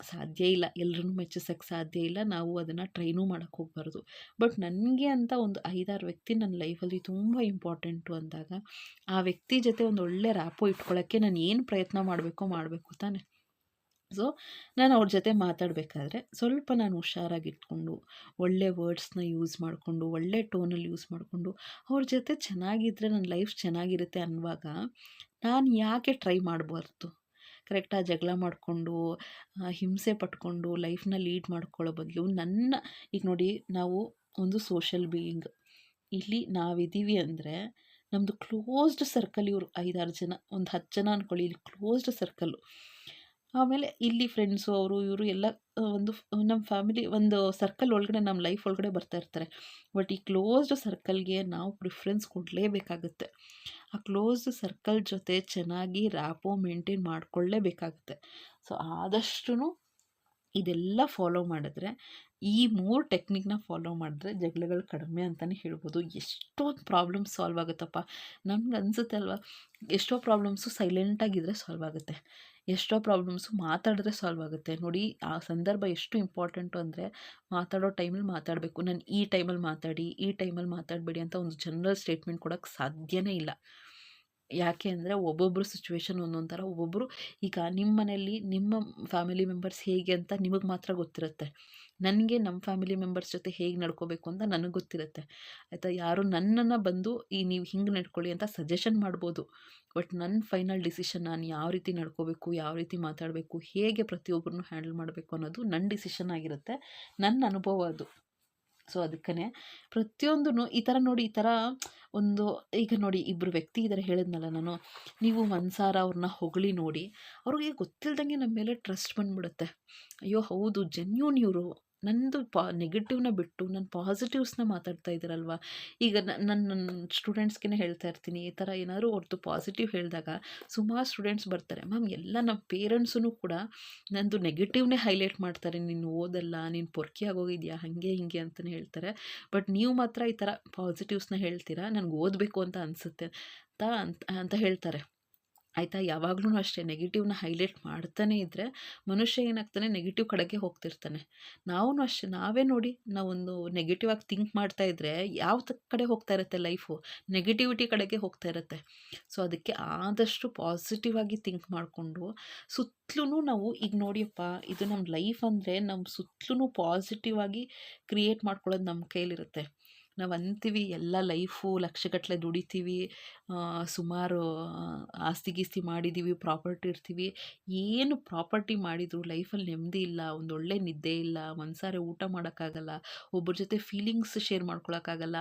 ಸಾಧ್ಯ ಇಲ್ಲ. ಎಲ್ಲರನ್ನೂ ಮೆಚ್ಚಿಸೋಕ್ಕೆ ಸಾಧ್ಯ ಇಲ್ಲ. ನಾವು ಅದನ್ನು ಟ್ರೈನೂ ಮಾಡೋಕ್ಕೆ ಹೋಗ್ಬಾರ್ದು. ಬಟ್ ನನಗೆ ಅಂತ ಒಂದು ಐದಾರು ವ್ಯಕ್ತಿ ನನ್ನ ಲೈಫಲ್ಲಿ ತುಂಬ ಇಂಪಾರ್ಟೆಂಟು ಅಂದಾಗ, ಆ ವ್ಯಕ್ತಿ ಜೊತೆ ಒಂದು ಒಳ್ಳೆ ರ್ಯಾಪೋ ಇಟ್ಕೊಳ್ಳೋಕ್ಕೆ ನಾನು ಏನು ಪ್ರಯತ್ನ ಮಾಡಬೇಕೋ ಮಾಡಬೇಕು ತಾನೆ. ಸೊ, ನಾನು ಅವ್ರ ಜೊತೆ ಮಾತಾಡಬೇಕಾದ್ರೆ ಸ್ವಲ್ಪ ನಾನು ಹುಷಾರಾಗಿ ಇಟ್ಕೊಂಡು, ಒಳ್ಳೆ ವರ್ಡ್ಸ್ನ ಯೂಸ್ ಮಾಡಿಕೊಂಡು, ಒಳ್ಳೆ ಟೋನಲ್ಲಿ ಯೂಸ್ ಮಾಡಿಕೊಂಡು, ಅವ್ರ ಜೊತೆ ಚೆನ್ನಾಗಿದ್ದರೆ ನನ್ನ ಲೈಫ್ ಚೆನ್ನಾಗಿರುತ್ತೆ ಅನ್ನುವಾಗ ನಾನು ಯಾಕೆ ಟ್ರೈ ಮಾಡಬಾರ್ದು? ಕರೆಕ್ಟಾಗಿ ಜಗಳ ಮಾಡಿಕೊಂಡು ಹಿಂಸೆ ಪಟ್ಕೊಂಡು ಲೈಫ್ನ ಲೀಡ್ ಮಾಡ್ಕೊಳ್ಳೋ ಬದಲು ನನ್ನ, ಈಗ ನೋಡಿ ನಾವು ಒಂದು ಸೋಷಲ್ ಬೀಯಿಂಗ್. ಇಲ್ಲಿ ನಾವಿದ್ದೀವಿ ಅಂದರೆ ನಮ್ಮದು ಕ್ಲೋಸ್ಡ್ ಸರ್ಕಲ್ ಇವರು ಐದಾರು ಜನ, ಒಂದು ಹತ್ತು ಜನ ಅಂದ್ಕೊಳ್ಳಿ ಇಲ್ಲಿ ಕ್ಲೋಸ್ಡ್ ಸರ್ಕಲ್ಲು. ಆಮೇಲೆ ಇಲ್ಲಿ ಫ್ರೆಂಡ್ಸು ಅವರು, ಇವರು ಎಲ್ಲ ಒಂದು ನಮ್ಮ ಫ್ಯಾಮಿಲಿ ಒಂದು ಸರ್ಕಲ್ ಒಳಗಡೆ ನಮ್ಮ ಲೈಫ್ ಒಳಗಡೆ ಬರ್ತಾ ಇರ್ತಾರೆ. ಬಟ್ ಈ ಕ್ಲೋಸ್ಡ್ ಸರ್ಕಲ್ಗೆ ನಾವು ಪ್ರಿಫ್ರೆನ್ಸ್ ಕೊಡಲೇಬೇಕಾಗುತ್ತೆ. ಆ ಕ್ಲೋಸ್ಡ್ ಸರ್ಕಲ್ ಜೊತೆ ಚೆನ್ನಾಗಿ ರ್ಯಾಪೋ ಮೇಂಟೈನ್ ಮಾಡಿಕೊಳ್ಳೇಬೇಕಾಗುತ್ತೆ. ಸೊ ಆದಷ್ಟು ಇದೆಲ್ಲ ಫಾಲೋ ಮಾಡಿದ್ರೆ, ಈ ಮೂರು ಟೆಕ್ನಿಕ್ನ ಫಾಲೋ ಮಾಡಿದ್ರೆ ಜಗಳಗಳು ಕಡಿಮೆ ಅಂತಲೇ ಹೇಳ್ಬೋದು. ಎಷ್ಟೊಂದು ಪ್ರಾಬ್ಲಮ್ಸ್ ಸಾಲ್ವ್ ಆಗುತ್ತಪ್ಪ. ನಮ್ಗೆ ಅನಿಸುತ್ತೆ ಅಲ್ವಾ? ಎಷ್ಟೋ ಪ್ರಾಬ್ಲಮ್ಸು ಸೈಲೆಂಟಾಗಿದ್ದರೆ ಸಾಲ್ವ್ ಆಗುತ್ತೆ. ಎಷ್ಟೋ ಪ್ರಾಬ್ಲಮ್ಸು ಮಾತಾಡಿದ್ರೆ ಸಾಲ್ವ್ ಆಗುತ್ತೆ. ನೋಡಿ, ಆ ಸಂದರ್ಭ ಎಷ್ಟು ಇಂಪಾರ್ಟೆಂಟು ಅಂದರೆ, ಮಾತಾಡೋ ಟೈಮಲ್ಲಿ ಮಾತಾಡಬೇಕು. ನಾನು ಈ ಟೈಮಲ್ಲಿ ಮಾತಾಡಿ, ಈ ಟೈಮಲ್ಲಿ ಮಾತಾಡಬೇಡಿ ಅಂತ ಒಂದು ಜನರಲ್ ಸ್ಟೇಟ್ಮೆಂಟ್ ಕೊಡೋಕ್ಕೆ ಸಾಧ್ಯವೇ ಇಲ್ಲ. ಯಾಕೆ ಅಂದರೆ ಒಬ್ಬೊಬ್ಬರು ಸಿಚುವೇಶನ್ ಒಂದೊಂದು ಥರ ಒಬ್ಬೊಬ್ಬರು ಈಗ ನಿಮ್ಮ ಮನೆಯಲ್ಲಿ ನಿಮ್ಮ ಫ್ಯಾಮಿಲಿ ಮೆಂಬರ್ಸ್ ಹೇಗೆ ಅಂತ ನಿಮಗೆ ಮಾತ್ರ ಗೊತ್ತಿರುತ್ತೆ. ನನಗೆ ನಮ್ಮ ಫ್ಯಾಮಿಲಿ ಮೆಂಬರ್ಸ್ ಜೊತೆ ಹೇಗೆ ನಡ್ಕೋಬೇಕು ಅಂತ ನನಗೆ ಗೊತ್ತಿರುತ್ತೆ. ಆಯಿತಾ? ಯಾರು ನನ್ನನ್ನು ಬಂದು, ಈ ನೀವು ಹಿಂಗೆ ನಡ್ಕೊಳ್ಳಿ ಅಂತ ಸಜೆಷನ್ ಮಾಡ್ಬೋದು. ಬಟ್ ನನ್ನ ಫೈನಲ್ ಡಿಸಿಷನ್ ನಾನು ಯಾವ ರೀತಿ ನಡ್ಕೋಬೇಕು, ಯಾವ ರೀತಿ ಮಾತಾಡಬೇಕು, ಹೇಗೆ ಪ್ರತಿಯೊಬ್ಬರನ್ನು ಹ್ಯಾಂಡಲ್ ಮಾಡಬೇಕು ಅನ್ನೋದು ನನ್ನ ಡಿಸಿಷನ್ ಆಗಿರುತ್ತೆ. ನನ್ನ ಅನುಭವ ಅದು. ಸೊ ಅದಕ್ಕೇ ಪ್ರತಿಯೊಂದೂ ಈ ಥರ ನೋಡಿ, ಈ ಥರ ಒಂದು, ಈಗ ನೋಡಿ ಇಬ್ಬರು ವ್ಯಕ್ತಿ ಇದ್ದಾರೆ ಹೇಳಿದ್ನಲ್ಲ ನಾನು. ನೀವು ಮನ್ಸಾರ ಅವ್ರನ್ನ ಹೊಗಳಿ ನೋಡಿ, ಅವ್ರಿಗೆ ಗೊತ್ತಿಲ್ದಂಗೆ ನಮ್ಮ ಮೇಲೆ ಟ್ರಸ್ಟ್ ಬಂದ್ಬಿಡುತ್ತೆ. ಅಯ್ಯೋ, ಹೌದು ಜೆನ್ಯೂನ್ ಇವರು. ನಂದು ಪಾ ನೆಗೆಟಿವ್ನ ಬಿಟ್ಟು ನನ್ನ ಪಾಸಿಟಿವ್ಸ್ನ ಮಾತಾಡ್ತಾ ಇದ್ದೀರಲ್ವ? ಈಗ ನನ್ನ ನನ್ನ ಸ್ಟೂಡೆಂಟ್ಸ್ಗೆ ಹೇಳ್ತಾ ಇರ್ತೀನಿ, ಈ ಥರ ಏನಾದರೂ ಅವ್ರದ್ದು ಪಾಸಿಟಿವ್ ಹೇಳಿದಾಗ ಸುಮಾರು ಸ್ಟೂಡೆಂಟ್ಸ್ ಬರ್ತಾರೆ. ಮ್ಯಾಮ್, ಎಲ್ಲ ನಮ್ಮ ಪೇರೆಂಟ್ಸೂ ಕೂಡ ನಂದು ನೆಗೆಟಿವ್ನೇ ಹೈಲೈಟ್ ಮಾಡ್ತಾರೆ. ನೀನು ಓದಲ್ಲ, ನೀನು ಪೊರ್ಕಿ ಆಗೋಗಿದೆಯಾ, ಹಾಗೆ ಹಿಂಗೆ ಅಂತಲೇ ಹೇಳ್ತಾರೆ. ಬಟ್ ನೀವು ಮಾತ್ರ ಈ ಥರ ಪಾಸಿಟಿವ್ಸ್ನ ಹೇಳ್ತೀರಾ? ನನಗೆ ಓದಬೇಕು ಅಂತ ಅನಿಸುತ್ತೆ ಅಂತ ಅಂತ ಅಂತ ಹೇಳ್ತಾರೆ. ಆಯಿತಾ? ಯಾವಾಗಲೂ ಅಷ್ಟೇ ನೆಗೆಟಿವ್ನ ಹೈಲೈಟ್ ಮಾಡ್ತಾನೆ ಇದ್ದರೆ ಮನುಷ್ಯ ಏನಾಗ್ತಾನೆ ನೆಗೆಟಿವ್ ಕಡೆಗೆ ಹೋಗ್ತಿರ್ತಾನೆ. ನಾವೂ ಅಷ್ಟೇ, ನಾವೇ ನೋಡಿ, ನಾವೊಂದು ನೆಗೆಟಿವ್ ಆಗಿ ಥಿಂಕ್ ಮಾಡ್ತಾ ಇದ್ದರೆ ಯಾವ ಕಡೆ ಹೋಗ್ತಾ ಇರುತ್ತೆ ಲೈಫು ನೆಗೆಟಿವಿಟಿ ಕಡೆಗೆ ಹೋಗ್ತಾ ಇರುತ್ತೆ. ಸೊ ಅದಕ್ಕೆ ಆದಷ್ಟು ಪಾಸಿಟಿವ್ ಆಗಿ ಥಿಂಕ್ ಮಾಡಿಕೊಂಡು ಸುತ್ತಲೂ ನಾವು ಈಗ ನೋಡಿಯಪ್ಪ, ಇದು ನಮ್ಮ ಲೈಫ್ ಅಂದರೆ ನಮ್ಮ ಸುತ್ತಲೂ ಪಾಸಿಟಿವ್ ಆಗಿ ಕ್ರಿಯೇಟ್ ಮಾಡ್ಕೊಳ್ಳೋದು ನಮ್ಮ ಕೈಲಿರುತ್ತೆ. ನಾವು ಅಂತೀವಿ ಎಲ್ಲ ಲೈಫು ಲಕ್ಷಗಟ್ಟಲೆ ದುಡಿತೀವಿ ಸುಮಾರು ಆಸ್ತಿ ಗೀಸ್ತಿ ಮಾಡಿದ್ದೀವಿ ಪ್ರಾಪರ್ಟಿ ಇರ್ತೀವಿ. ಏನು ಪ್ರಾಪರ್ಟಿ ಮಾಡಿದ್ರು ಲೈಫಲ್ಲಿ ನೆಮ್ಮದಿ ಇಲ್ಲ, ಒಂದು ಒಳ್ಳೆ ನಿದ್ದೆ ಇಲ್ಲ ಒಂದ್ಸಾರಿ ಊಟ ಮಾಡೋಕ್ಕಾಗಲ್ಲ ಒಬ್ಬರ ಜೊತೆ ಫೀಲಿಂಗ್ಸ್ ಶೇರ್ ಮಾಡ್ಕೊಳಕ್ಕಾಗಲ್ಲ.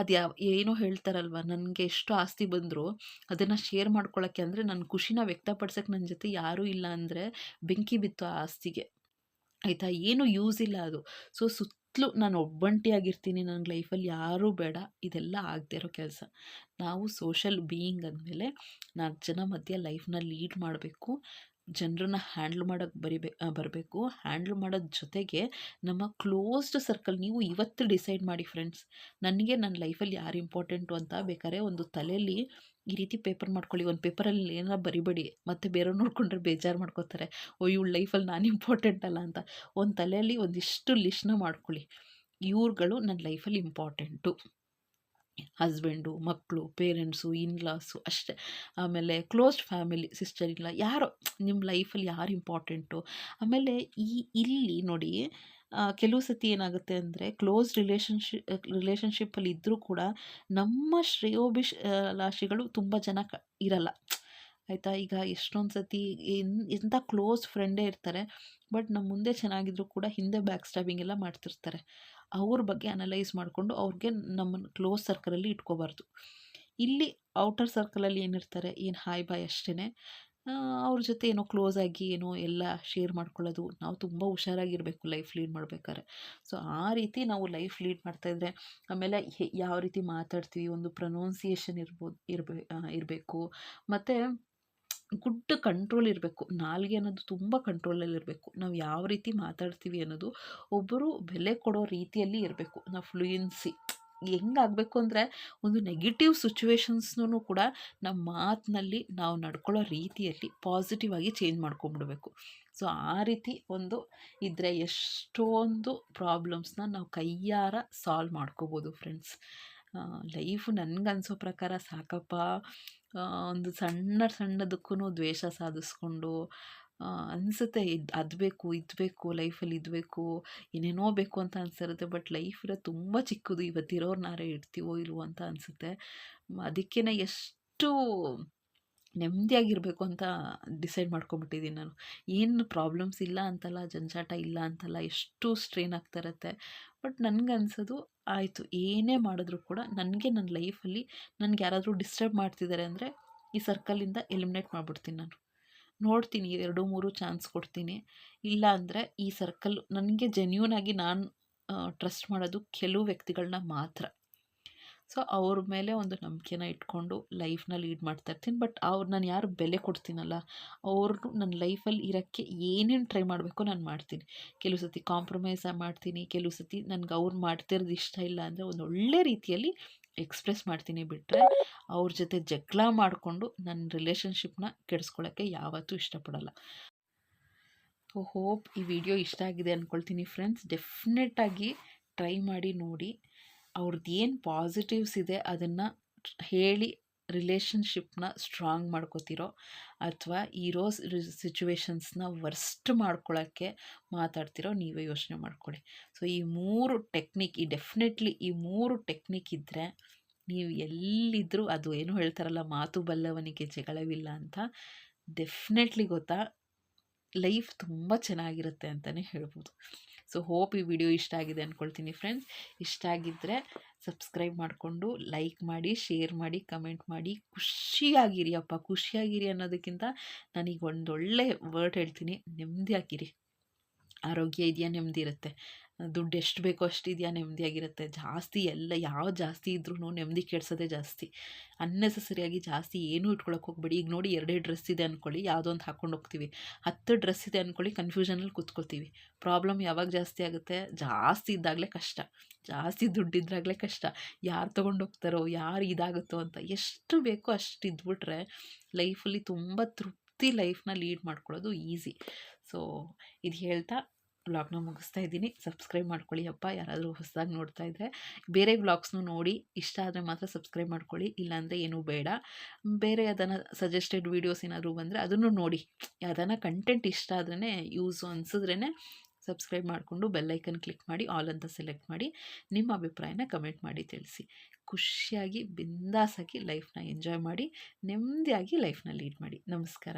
ಅದು ಯಾವ ಏನೋ ಹೇಳ್ತಾರಲ್ವ, ನನಗೆ ಎಷ್ಟು ಆಸ್ತಿ ಬಂದರೂ ಅದನ್ನು ಶೇರ್ ಮಾಡ್ಕೊಳ್ಳೋಕ್ಕೆ ಅಂದರೆ ನನ್ನ ಖುಷಿನ ವ್ಯಕ್ತಪಡ್ಸೋಕ್ಕೆ ನನ್ನ ಜೊತೆ ಯಾರೂ ಇಲ್ಲ ಅಂದರೆ ಬೆಂಕಿ ಬಿತ್ತು ಆ ಆಸ್ತಿಗೆ. ಆಯಿತಾ? ಏನು ಯೂಸ್ ಇಲ್ಲ ಅದು. ಸೊ ಸುತ್ತಲೂ ನಾನು ಒಬ್ಬಂಟಿಯಾಗಿರ್ತೀನಿ, ನನ್ನ ಲೈಫಲ್ಲಿ ಯಾರೂ ಬೇಡ, ಇದೆಲ್ಲ ಆಗದೇ ಇರೋ ಕೆಲಸ. ನಾವು ಸೋಷಲ್ ಬೀಯಿಂಗ್ ಅಂದಮೇಲೆ ನಾಲ್ಕು ಜನ ಮಧ್ಯೆ ಲೈಫ್ನ ಲೀಡ್ ಮಾಡಬೇಕು, ಜನರನ್ನ ಹ್ಯಾಂಡ್ಲ್ ಮಾಡೋಕ್ಕೆ ಬರಿಬೇ ಬರಬೇಕು, ಹ್ಯಾಂಡ್ಲ್ ಮಾಡೋದ್ರ ಜೊತೆಗೆ ನಮ್ಮ ಕ್ಲೋಸ್ಡ್ ಸರ್ಕಲ್ ನೀವು ಇವತ್ತು ಡಿಸೈಡ್ ಮಾಡಿ ಫ್ರೆಂಡ್ಸ್, ನನಗೆ ನನ್ನ ಲೈಫಲ್ಲಿ ಯಾರು ಇಂಪಾರ್ಟೆಂಟು ಅಂತ ಬೇಕಾದ್ರೆ ಒಂದು ತಲೆಯಲ್ಲಿ ಈ ರೀತಿ ಪೇಪರ್ ಮಾಡ್ಕೊಳ್ಳಿ, ಒಂದು ಪೇಪರಲ್ಲಿ ಏನಾರ ಬರಿಬೇಡಿ, ಮತ್ತು ಬೇರೆ ನೋಡ್ಕೊಂಡ್ರೆ ಬೇಜಾರು ಮಾಡ್ಕೋತಾರೆ. ಓ ಇವಳ ಲೈಫಲ್ಲಿ ನಾನು ಇಂಪಾರ್ಟೆಂಟ್ ಅಲ್ಲ ಅಂತ. ಒಂದು ತಲೆಯಲ್ಲಿ ಒಂದಿಷ್ಟು ಲಿಸ್ಟ್ನ ಮಾಡ್ಕೊಳ್ಳಿ. ಇವ್ರುಗಳು ನನ್ನ ಲೈಫಲ್ಲಿ ಇಂಪಾರ್ಟೆಂಟು ಹಸ್ಬೆಂಡು ಮಕ್ಕಳು ಪೇರೆಂಟ್ಸು ಇನ್ಲಾಸು ಅಷ್ಟೇ. ಆಮೇಲೆ ಕ್ಲೋಸ್ಡ್ ಫ್ಯಾಮಿಲಿ ಸಿಸ್ಟರ್ ಇಲ್ಲ ಯಾರೋ ನಿಮ್ಮ ಲೈಫಲ್ಲಿ ಯಾರು ಇಂಪಾರ್ಟೆಂಟು ಆಮೇಲೆ ಈ, ಇಲ್ಲಿ ನೋಡಿ ಕೆಲವು ಸತಿ ಏನಾಗುತ್ತೆ ಅಂದರೆ ಕ್ಲೋಸ್ ರಿಲೇಷನ್ಶಿ ರಿಲೇಷನ್ಶಿಪ್ಪಲ್ಲಿ ಇದ್ದರೂ ಕೂಡ ನಮ್ಮ ಶ್ರೇಯೋಭಿಷ್ ಲಾಶಿಗಳು ತುಂಬ ಜನ ಕ, ಇರಲ್ಲ. ಆಯಿತಾ? ಈಗ ಎಷ್ಟೊಂದು ಸತಿ ಎನ್ ಎಂಥ ಕ್ಲೋಸ್ ಫ್ರೆಂಡೇ ಇರ್ತಾರೆ ಬಟ್ ನಮ್ಮ ಮುಂದೆ ಚೆನ್ನಾಗಿದ್ರು ಕೂಡ ಹಿಂದೆ ಬ್ಯಾಕ್ ಸ್ಟ್ಯಾಬಿಂಗ್ ಎಲ್ಲ ಮಾಡ್ತಿರ್ತಾರೆ. ಅವ್ರ ಬಗ್ಗೆ ಅನಲೈಸ್ ಮಾಡಿಕೊಂಡು ಅವ್ರಿಗೆ ನಮ್ಮನ್ನು ಕ್ಲೋಸ್ ಸರ್ಕಲಲ್ಲಿ ಇಟ್ಕೋಬಾರ್ದು. ಇಲ್ಲಿ ಔಟರ್ ಸರ್ಕಲಲ್ಲಿ ಏನಿರ್ತಾರೆ, ಏನು ಹಾಯ್ ಬಾಯ್ ಅಷ್ಟೇ ಅವ್ರ ಜೊತೆ ಏನೋ ಕ್ಲೋಸ್ ಆಗಿ ಏನೋ ಎಲ್ಲ ಶೇರ್ ಮಾಡ್ಕೊಳ್ಳೋದು, ನಾವು ತುಂಬ ಹುಷಾರಾಗಿರಬೇಕು ಲೈಫ್ ಲೀಡ್ ಮಾಡ್ಬೇಕಾದ್ರೆ. ಸೊ ಆ ರೀತಿ ನಾವು ಲೈಫ್ ಲೀಡ್ ಮಾಡ್ತಾಯಿದ್ರೆ ಆಮೇಲೆ ಯಾವ ರೀತಿ ಮಾತಾಡ್ತೀವಿ, ಒಂದು ಪ್ರೊನೌನ್ಸಿಯೇಷನ್ ಇರ್ಬೋದು, ಇರಬೇ ಇರಬೇಕು, ಮತ್ತು ಗುಡ್ ಕಂಟ್ರೋಲ್ ಇರಬೇಕು, ನಾಲ್ಗೆ ಅನ್ನೋದು ತುಂಬ ಕಂಟ್ರೋಲಲ್ಲಿರಬೇಕು ನಾವು ಯಾವ ರೀತಿ ಮಾತಾಡ್ತೀವಿ ಅನ್ನೋದು ಒಬ್ಬರು ಬೆಲೆ ಕೊಡೋ ರೀತಿಯಲ್ಲಿ ಇರಬೇಕು. ನಾವು ಫ್ಲೂಯೆನ್ಸಿ ಹೆಂಗಾಗಬೇಕು ಅಂದರೆ ಒಂದು ನೆಗೆಟಿವ್ ಸಿಚುವೇಶನ್ಸ್ನೂ ಕೂಡ ನಮ್ಮ ಮಾತಿನಲ್ಲಿ ನಾವು ನಡ್ಕೊಳ್ಳೋ ರೀತಿಯಲ್ಲಿ ಪಾಸಿಟಿವ್ ಆಗಿ ಚೇಂಜ್ ಮಾಡ್ಕೊಂಬಿಡ್ಬೇಕು. ಸೊ ಆ ರೀತಿ ಒಂದು ಇದ್ದರೆ ಎಷ್ಟೊಂದು ಪ್ರಾಬ್ಲಮ್ಸ್ನ ನಾವು ಕೈಯಾರ ಸಾಲ್ವ್ ಮಾಡ್ಕೋಬೋದು ಫ್ರೆಂಡ್ಸ್ ಲೈಫು ನನಗನ್ಸೋ ಪ್ರಕಾರ ಸಾಕಪ್ಪ. ಒಂದು ಸಣ್ಣ ಸಣ್ಣದಕ್ಕೂ ದ್ವೇಷ ಸಾಧಿಸ್ಕೊಂಡು ಅನಿಸುತ್ತೆ. ಇದು ಅದು ಬೇಕು, ಇದು ಬೇಕು, ಲೈಫಲ್ಲಿ ಇದು ಬೇಕು, ಏನೇನೋ ಬೇಕು ಅಂತ ಅನಿಸಿರುತ್ತೆ ಬಟ್ ಲೈಫ್ ಇರೋ ತುಂಬ ಚಿಕ್ಕದು. ಇವತ್ತಿರೋರು ನಾರೇ ಇಡ್ತೀವೋ ಇಲ್ವೋ ಅಂತ ಅನಿಸುತ್ತೆ. ಅದಕ್ಕೇ ಎಷ್ಟು ನೆಮ್ಮದಿಯಾಗಿರಬೇಕು ಅಂತ ಡಿಸೈಡ್ ಮಾಡ್ಕೊಂಬಿಟ್ಟಿದ್ದೀನಿ ನಾನು. ಏನು ಪ್ರಾಬ್ಲಮ್ಸ್ ಇಲ್ಲ ಅಂತಲ್ಲ, ಜಂಜಾಟ ಇಲ್ಲ ಅಂತಲ್ಲ, ಎಷ್ಟು ಸ್ಟ್ರೈನ್ ಆಗ್ತಾ ಬಟ್ ಬಟ್ ನನಗನ್ಸೋದು ಆಯಿತು. ಏನೇ ಮಾಡಿದ್ರು ಕೂಡ ನನಗೆ ನನ್ನ ಲೈಫಲ್ಲಿ ನನಗೆ ಯಾರಾದರೂ ಡಿಸ್ಟರ್ಬ್ ಮಾಡ್ತಿದ್ದಾರೆ ಅಂದರೆ ಈ ಸರ್ಕಲಿಂದ ಎಲಿಮಿನೇಟ್ ಮಾಡಿಬಿಡ್ತೀನಿ ನಾನು. ನೋಡ್ತೀನಿ, ಎರಡು, ಮೂರು ಚಾನ್ಸ್ ಕೊಡ್ತೀನಿ. ಇಲ್ಲ ಅಂದರೆ ಈ ಸರ್ಕಲ್ ನನಗೆ ಜೆನ್ಯೂನ್ ಆಗಿ ನಾನು ಟ್ರಸ್ಟ್ ಮಾಡೋದು ಕೆಲವು ವ್ಯಕ್ತಿಗಳನ್ನ ಮಾತ್ರ. ಸೊ ಅವ್ರ ಮೇಲೆ ಒಂದು ನಂಬಿಕೆನ ಇಟ್ಕೊಂಡು ಲೈಫ್ನ ಲೀಡ್ ಮಾಡ್ತಾ ಇರ್ತೀನಿ. ಬಟ್ ಅವ್ರು ನಾನು ಯಾರು ಬೆಲೆ ಕೊಡ್ತೀನಲ್ಲ ಅವರು ನನ್ನ ಲೈಫಲ್ಲಿ ಇರೋಕ್ಕೆ ಏನೇನು ಟ್ರೈ ಮಾಡಬೇಕು ನಾನು ಮಾಡ್ತೀನಿ. ಕೆಲವು ಸತಿ ಕಾಂಪ್ರಮೈಸ ಮಾಡ್ತೀನಿ, ಕೆಲವು ಸತಿ ನನಗೆ ಅವ್ರು ಮಾಡ್ತಿರೋದು ಇಷ್ಟ ಇಲ್ಲ ಅಂದರೆ ಒಂದು ಒಳ್ಳೆ ರೀತಿಯಲ್ಲಿ ಎಕ್ಸ್ಪ್ರೆಸ್ ಮಾಡ್ತೀನಿ ಬಿಟ್ಟರೆ ಅವ್ರ ಜೊತೆ ಜಗಳ ಮಾಡಿಕೊಂಡು ನನ್ನ ರಿಲೇಷನ್ಶಿಪ್ನ ಕೆಡಿಸ್ಕೊಳ್ಳೋಕ್ಕೆ ಯಾವತ್ತೂ ಇಷ್ಟಪಡಲ್ಲ. ಸೊ ಹೋಪ್ ಈ ವಿಡಿಯೋ ಇಷ್ಟ ಆಗಿದೆ ಅಂದ್ಕೊಳ್ತೀನಿ ಫ್ರೆಂಡ್ಸ್. ಡೆಫಿನೆಟಾಗಿ ಟ್ರೈ ಮಾಡಿ ನೋಡಿ. ಅವ್ರದ್ದು ಏನು ಪಾಸಿಟಿವ್ಸ್ ಇದೆ ಅದನ್ನು ಹೇಳಿ ರಿಲೇಷನ್ಶಿಪ್ನ ಸ್ಟ್ರಾಂಗ್ ಮಾಡ್ಕೋತಿರೋ ಅಥವಾ ಇರೋ ಸಿಚುವೇಶನ್ಸ್ನ ವರ್ಸ್ಟ್ ಮಾಡ್ಕೊಳ್ಳೋಕ್ಕೆ ಮಾತಾಡ್ತಿರೋ ನೀವೇ ಯೋಚನೆ ಮಾಡ್ಕೊಳ್ಳಿ ಸೊ ಈ ಮೂರು ಟೆಕ್ನಿಕ್ ಈ ಡೆಫಿನೆಟ್ಲಿ ಈ ಮೂರು ಟೆಕ್ನಿಕ್ ಇದ್ದರೆ ನೀವು ಎಲ್ಲಿದ್ದರೂ ಅದು ಏನು ಹೇಳ್ತಾರಲ್ಲ, ಮಾತು ಬಲ್ಲವನಿಗೆ ಜಗಳವಿಲ್ಲ ಅಂತ ಡೆಫಿನೆಟ್ಲಿ ಗೊತ್ತಾ? ಲೈಫ್ ತುಂಬ ಚೆನ್ನಾಗಿರುತ್ತೆ ಅಂತಲೇ ಹೇಳ್ಬೋದು. ಸೊ, ಹೋಪ್ ಈ ವಿಡಿಯೋ ಇಷ್ಟ ಆಗಿದೆ ಅಂದ್ಕೊಳ್ತೀನಿ ಫ್ರೆಂಡ್ಸ್. ಇಷ್ಟ ಆಗಿದ್ದರೆ ಸಬ್ಸ್ಕ್ರೈಬ್ ಮಾಡಿಕೊಂಡು ಲೈಕ್ ಮಾಡಿ, ಶೇರ್ ಮಾಡಿ, ಕಮೆಂಟ್ ಮಾಡಿ. ಖುಷಿಯಾಗಿರಿ ಅಪ್ಪ, ಖುಷಿಯಾಗಿರಿ ಅನ್ನೋದಕ್ಕಿಂತ ನನಗೆ ಒಂದೊಳ್ಳೆ ವರ್ಡ್ ಹೇಳ್ತೀನಿ. ನೆಮ್ಮದಿಯಾಗಿರಿ ಆರೋಗ್ಯ ಇದೆಯಾ ನೆಮ್ಮದಿ ಇರುತ್ತೆ ದುಡ್ಡು ಎಷ್ಟು ಬೇಕೋ ಅಷ್ಟು ಇದೆಯಾ ನೆಮ್ಮದಿಯಾಗಿರುತ್ತೆ. ಜಾಸ್ತಿ ಎಲ್ಲ ಯಾವ ಜಾಸ್ತಿ ಇದ್ರೂ ನೆಮ್ಮದಿ ಕೆಡ್ಸೋದೇ ಜಾಸ್ತಿ. ಅನ್ನೆಸಸರಿಯಾಗಿ ಜಾಸ್ತಿ ಏನೂ ಇಟ್ಕೊಳಕ್ಕೆ ಹೋಗ್ಬೇಡಿ. ಈಗ ನೋಡಿ ಎರಡೇ ಡ್ರೆಸ್ ಇದೆ ಅಂದ್ಕೊಳ್ಳಿ ಯಾವುದೋ ಒಂದು ಹಾಕ್ಕೊಂಡು ಹೋಗ್ತೀವಿ. ಹತ್ತು ಡ್ರೆಸ್ ಇದೆ ಅಂದ್ಕೊಳ್ಳಿ ಕನ್ಫ್ಯೂಷನಲ್ಲಿ ಕೂತ್ಕೊಳ್ತೀವಿ. ಪ್ರಾಬ್ಲಮ್ ಯಾವಾಗ ಜಾಸ್ತಿ ಆಗುತ್ತೆ? ಜಾಸ್ತಿ ಇದ್ದಾಗಲೇ ಕಷ್ಟ. ಜಾಸ್ತಿ ದುಡ್ಡಿದ್ರಾಗಲೇ ಕಷ್ಟ. ಯಾರು ತೊಗೊಂಡು ಹೋಗ್ತಾರೋ, ಯಾರು ಇದಾಗುತ್ತೋ ಅಂತ ಎಷ್ಟು ಬೇಕೋ ಅಷ್ಟು ಇದ್ಬಿಟ್ರೆ ಲೈಫಲ್ಲಿ ತುಂಬ ತೃಪ್ತಿ ಲೈಫ್ನ ಲೀಡ್ ಮಾಡ್ಕೊಳ್ಳೋದು ಈಸಿ. ಸೊ, ಇದು ಹೇಳ್ತಾ ವ್ಲಾಗ್ನ ಮುಗಿಸ್ತಾ ಇದ್ದೀನಿ. ಸಬ್ಸ್ಕ್ರೈಬ್ ಮಾಡ್ಕೊಳ್ಳಿ ಅಪ್ಪ, ಯಾರಾದರೂ ಹೊಸದಾಗಿ ನೋಡ್ತಾ ಇದ್ದರೆ ಬೇರೆ ವ್ಲಾಗ್ಸ್ನು ನೋಡಿ. ಇಷ್ಟ ಆದರೆ ಮಾತ್ರ ಸಬ್ಸ್ಕ್ರೈಬ್ ಮಾಡ್ಕೊಳ್ಳಿ. ಇಲ್ಲಾಂದರೆ ಏನೂ ಬೇಡ. ಬೇರೆ ಅದನ್ನು ಸಜೆಸ್ಟೆಡ್ ವೀಡಿಯೋಸ್ ಏನಾದರೂ ಬಂದರೆ ಅದನ್ನು ನೋಡಿ. ಯಾವ್ದಾನ ಕಂಟೆಂಟ್ ಇಷ್ಟ ಆದ್ರೇ ಯೂಸು ಅನಿಸಿದ್ರೇ ಸಬ್ಸ್ಕ್ರೈಬ್ ಮಾಡಿಕೊಂಡು ಬೆಲ್ಲೈಕನ್ ಕ್ಲಿಕ್ ಮಾಡಿ, ಆಲ್ ಅಂತ ಸೆಲೆಕ್ಟ್ ಮಾಡಿ, ನಿಮ್ಮ ಅಭಿಪ್ರಾಯನ ಕಮೆಂಟ್ ಮಾಡಿ ತಿಳಿಸಿ. ಖುಷಿಯಾಗಿ, ಬಿಂದಾಸಾಗಿ ಲೈಫ್ನ ಎಂಜಾಯ್ ಮಾಡಿ, ನೆಮ್ಮದಿಯಾಗಿ ಲೈಫ್ನ ಲೀಡ್ ಮಾಡಿ. ನಮಸ್ಕಾರ.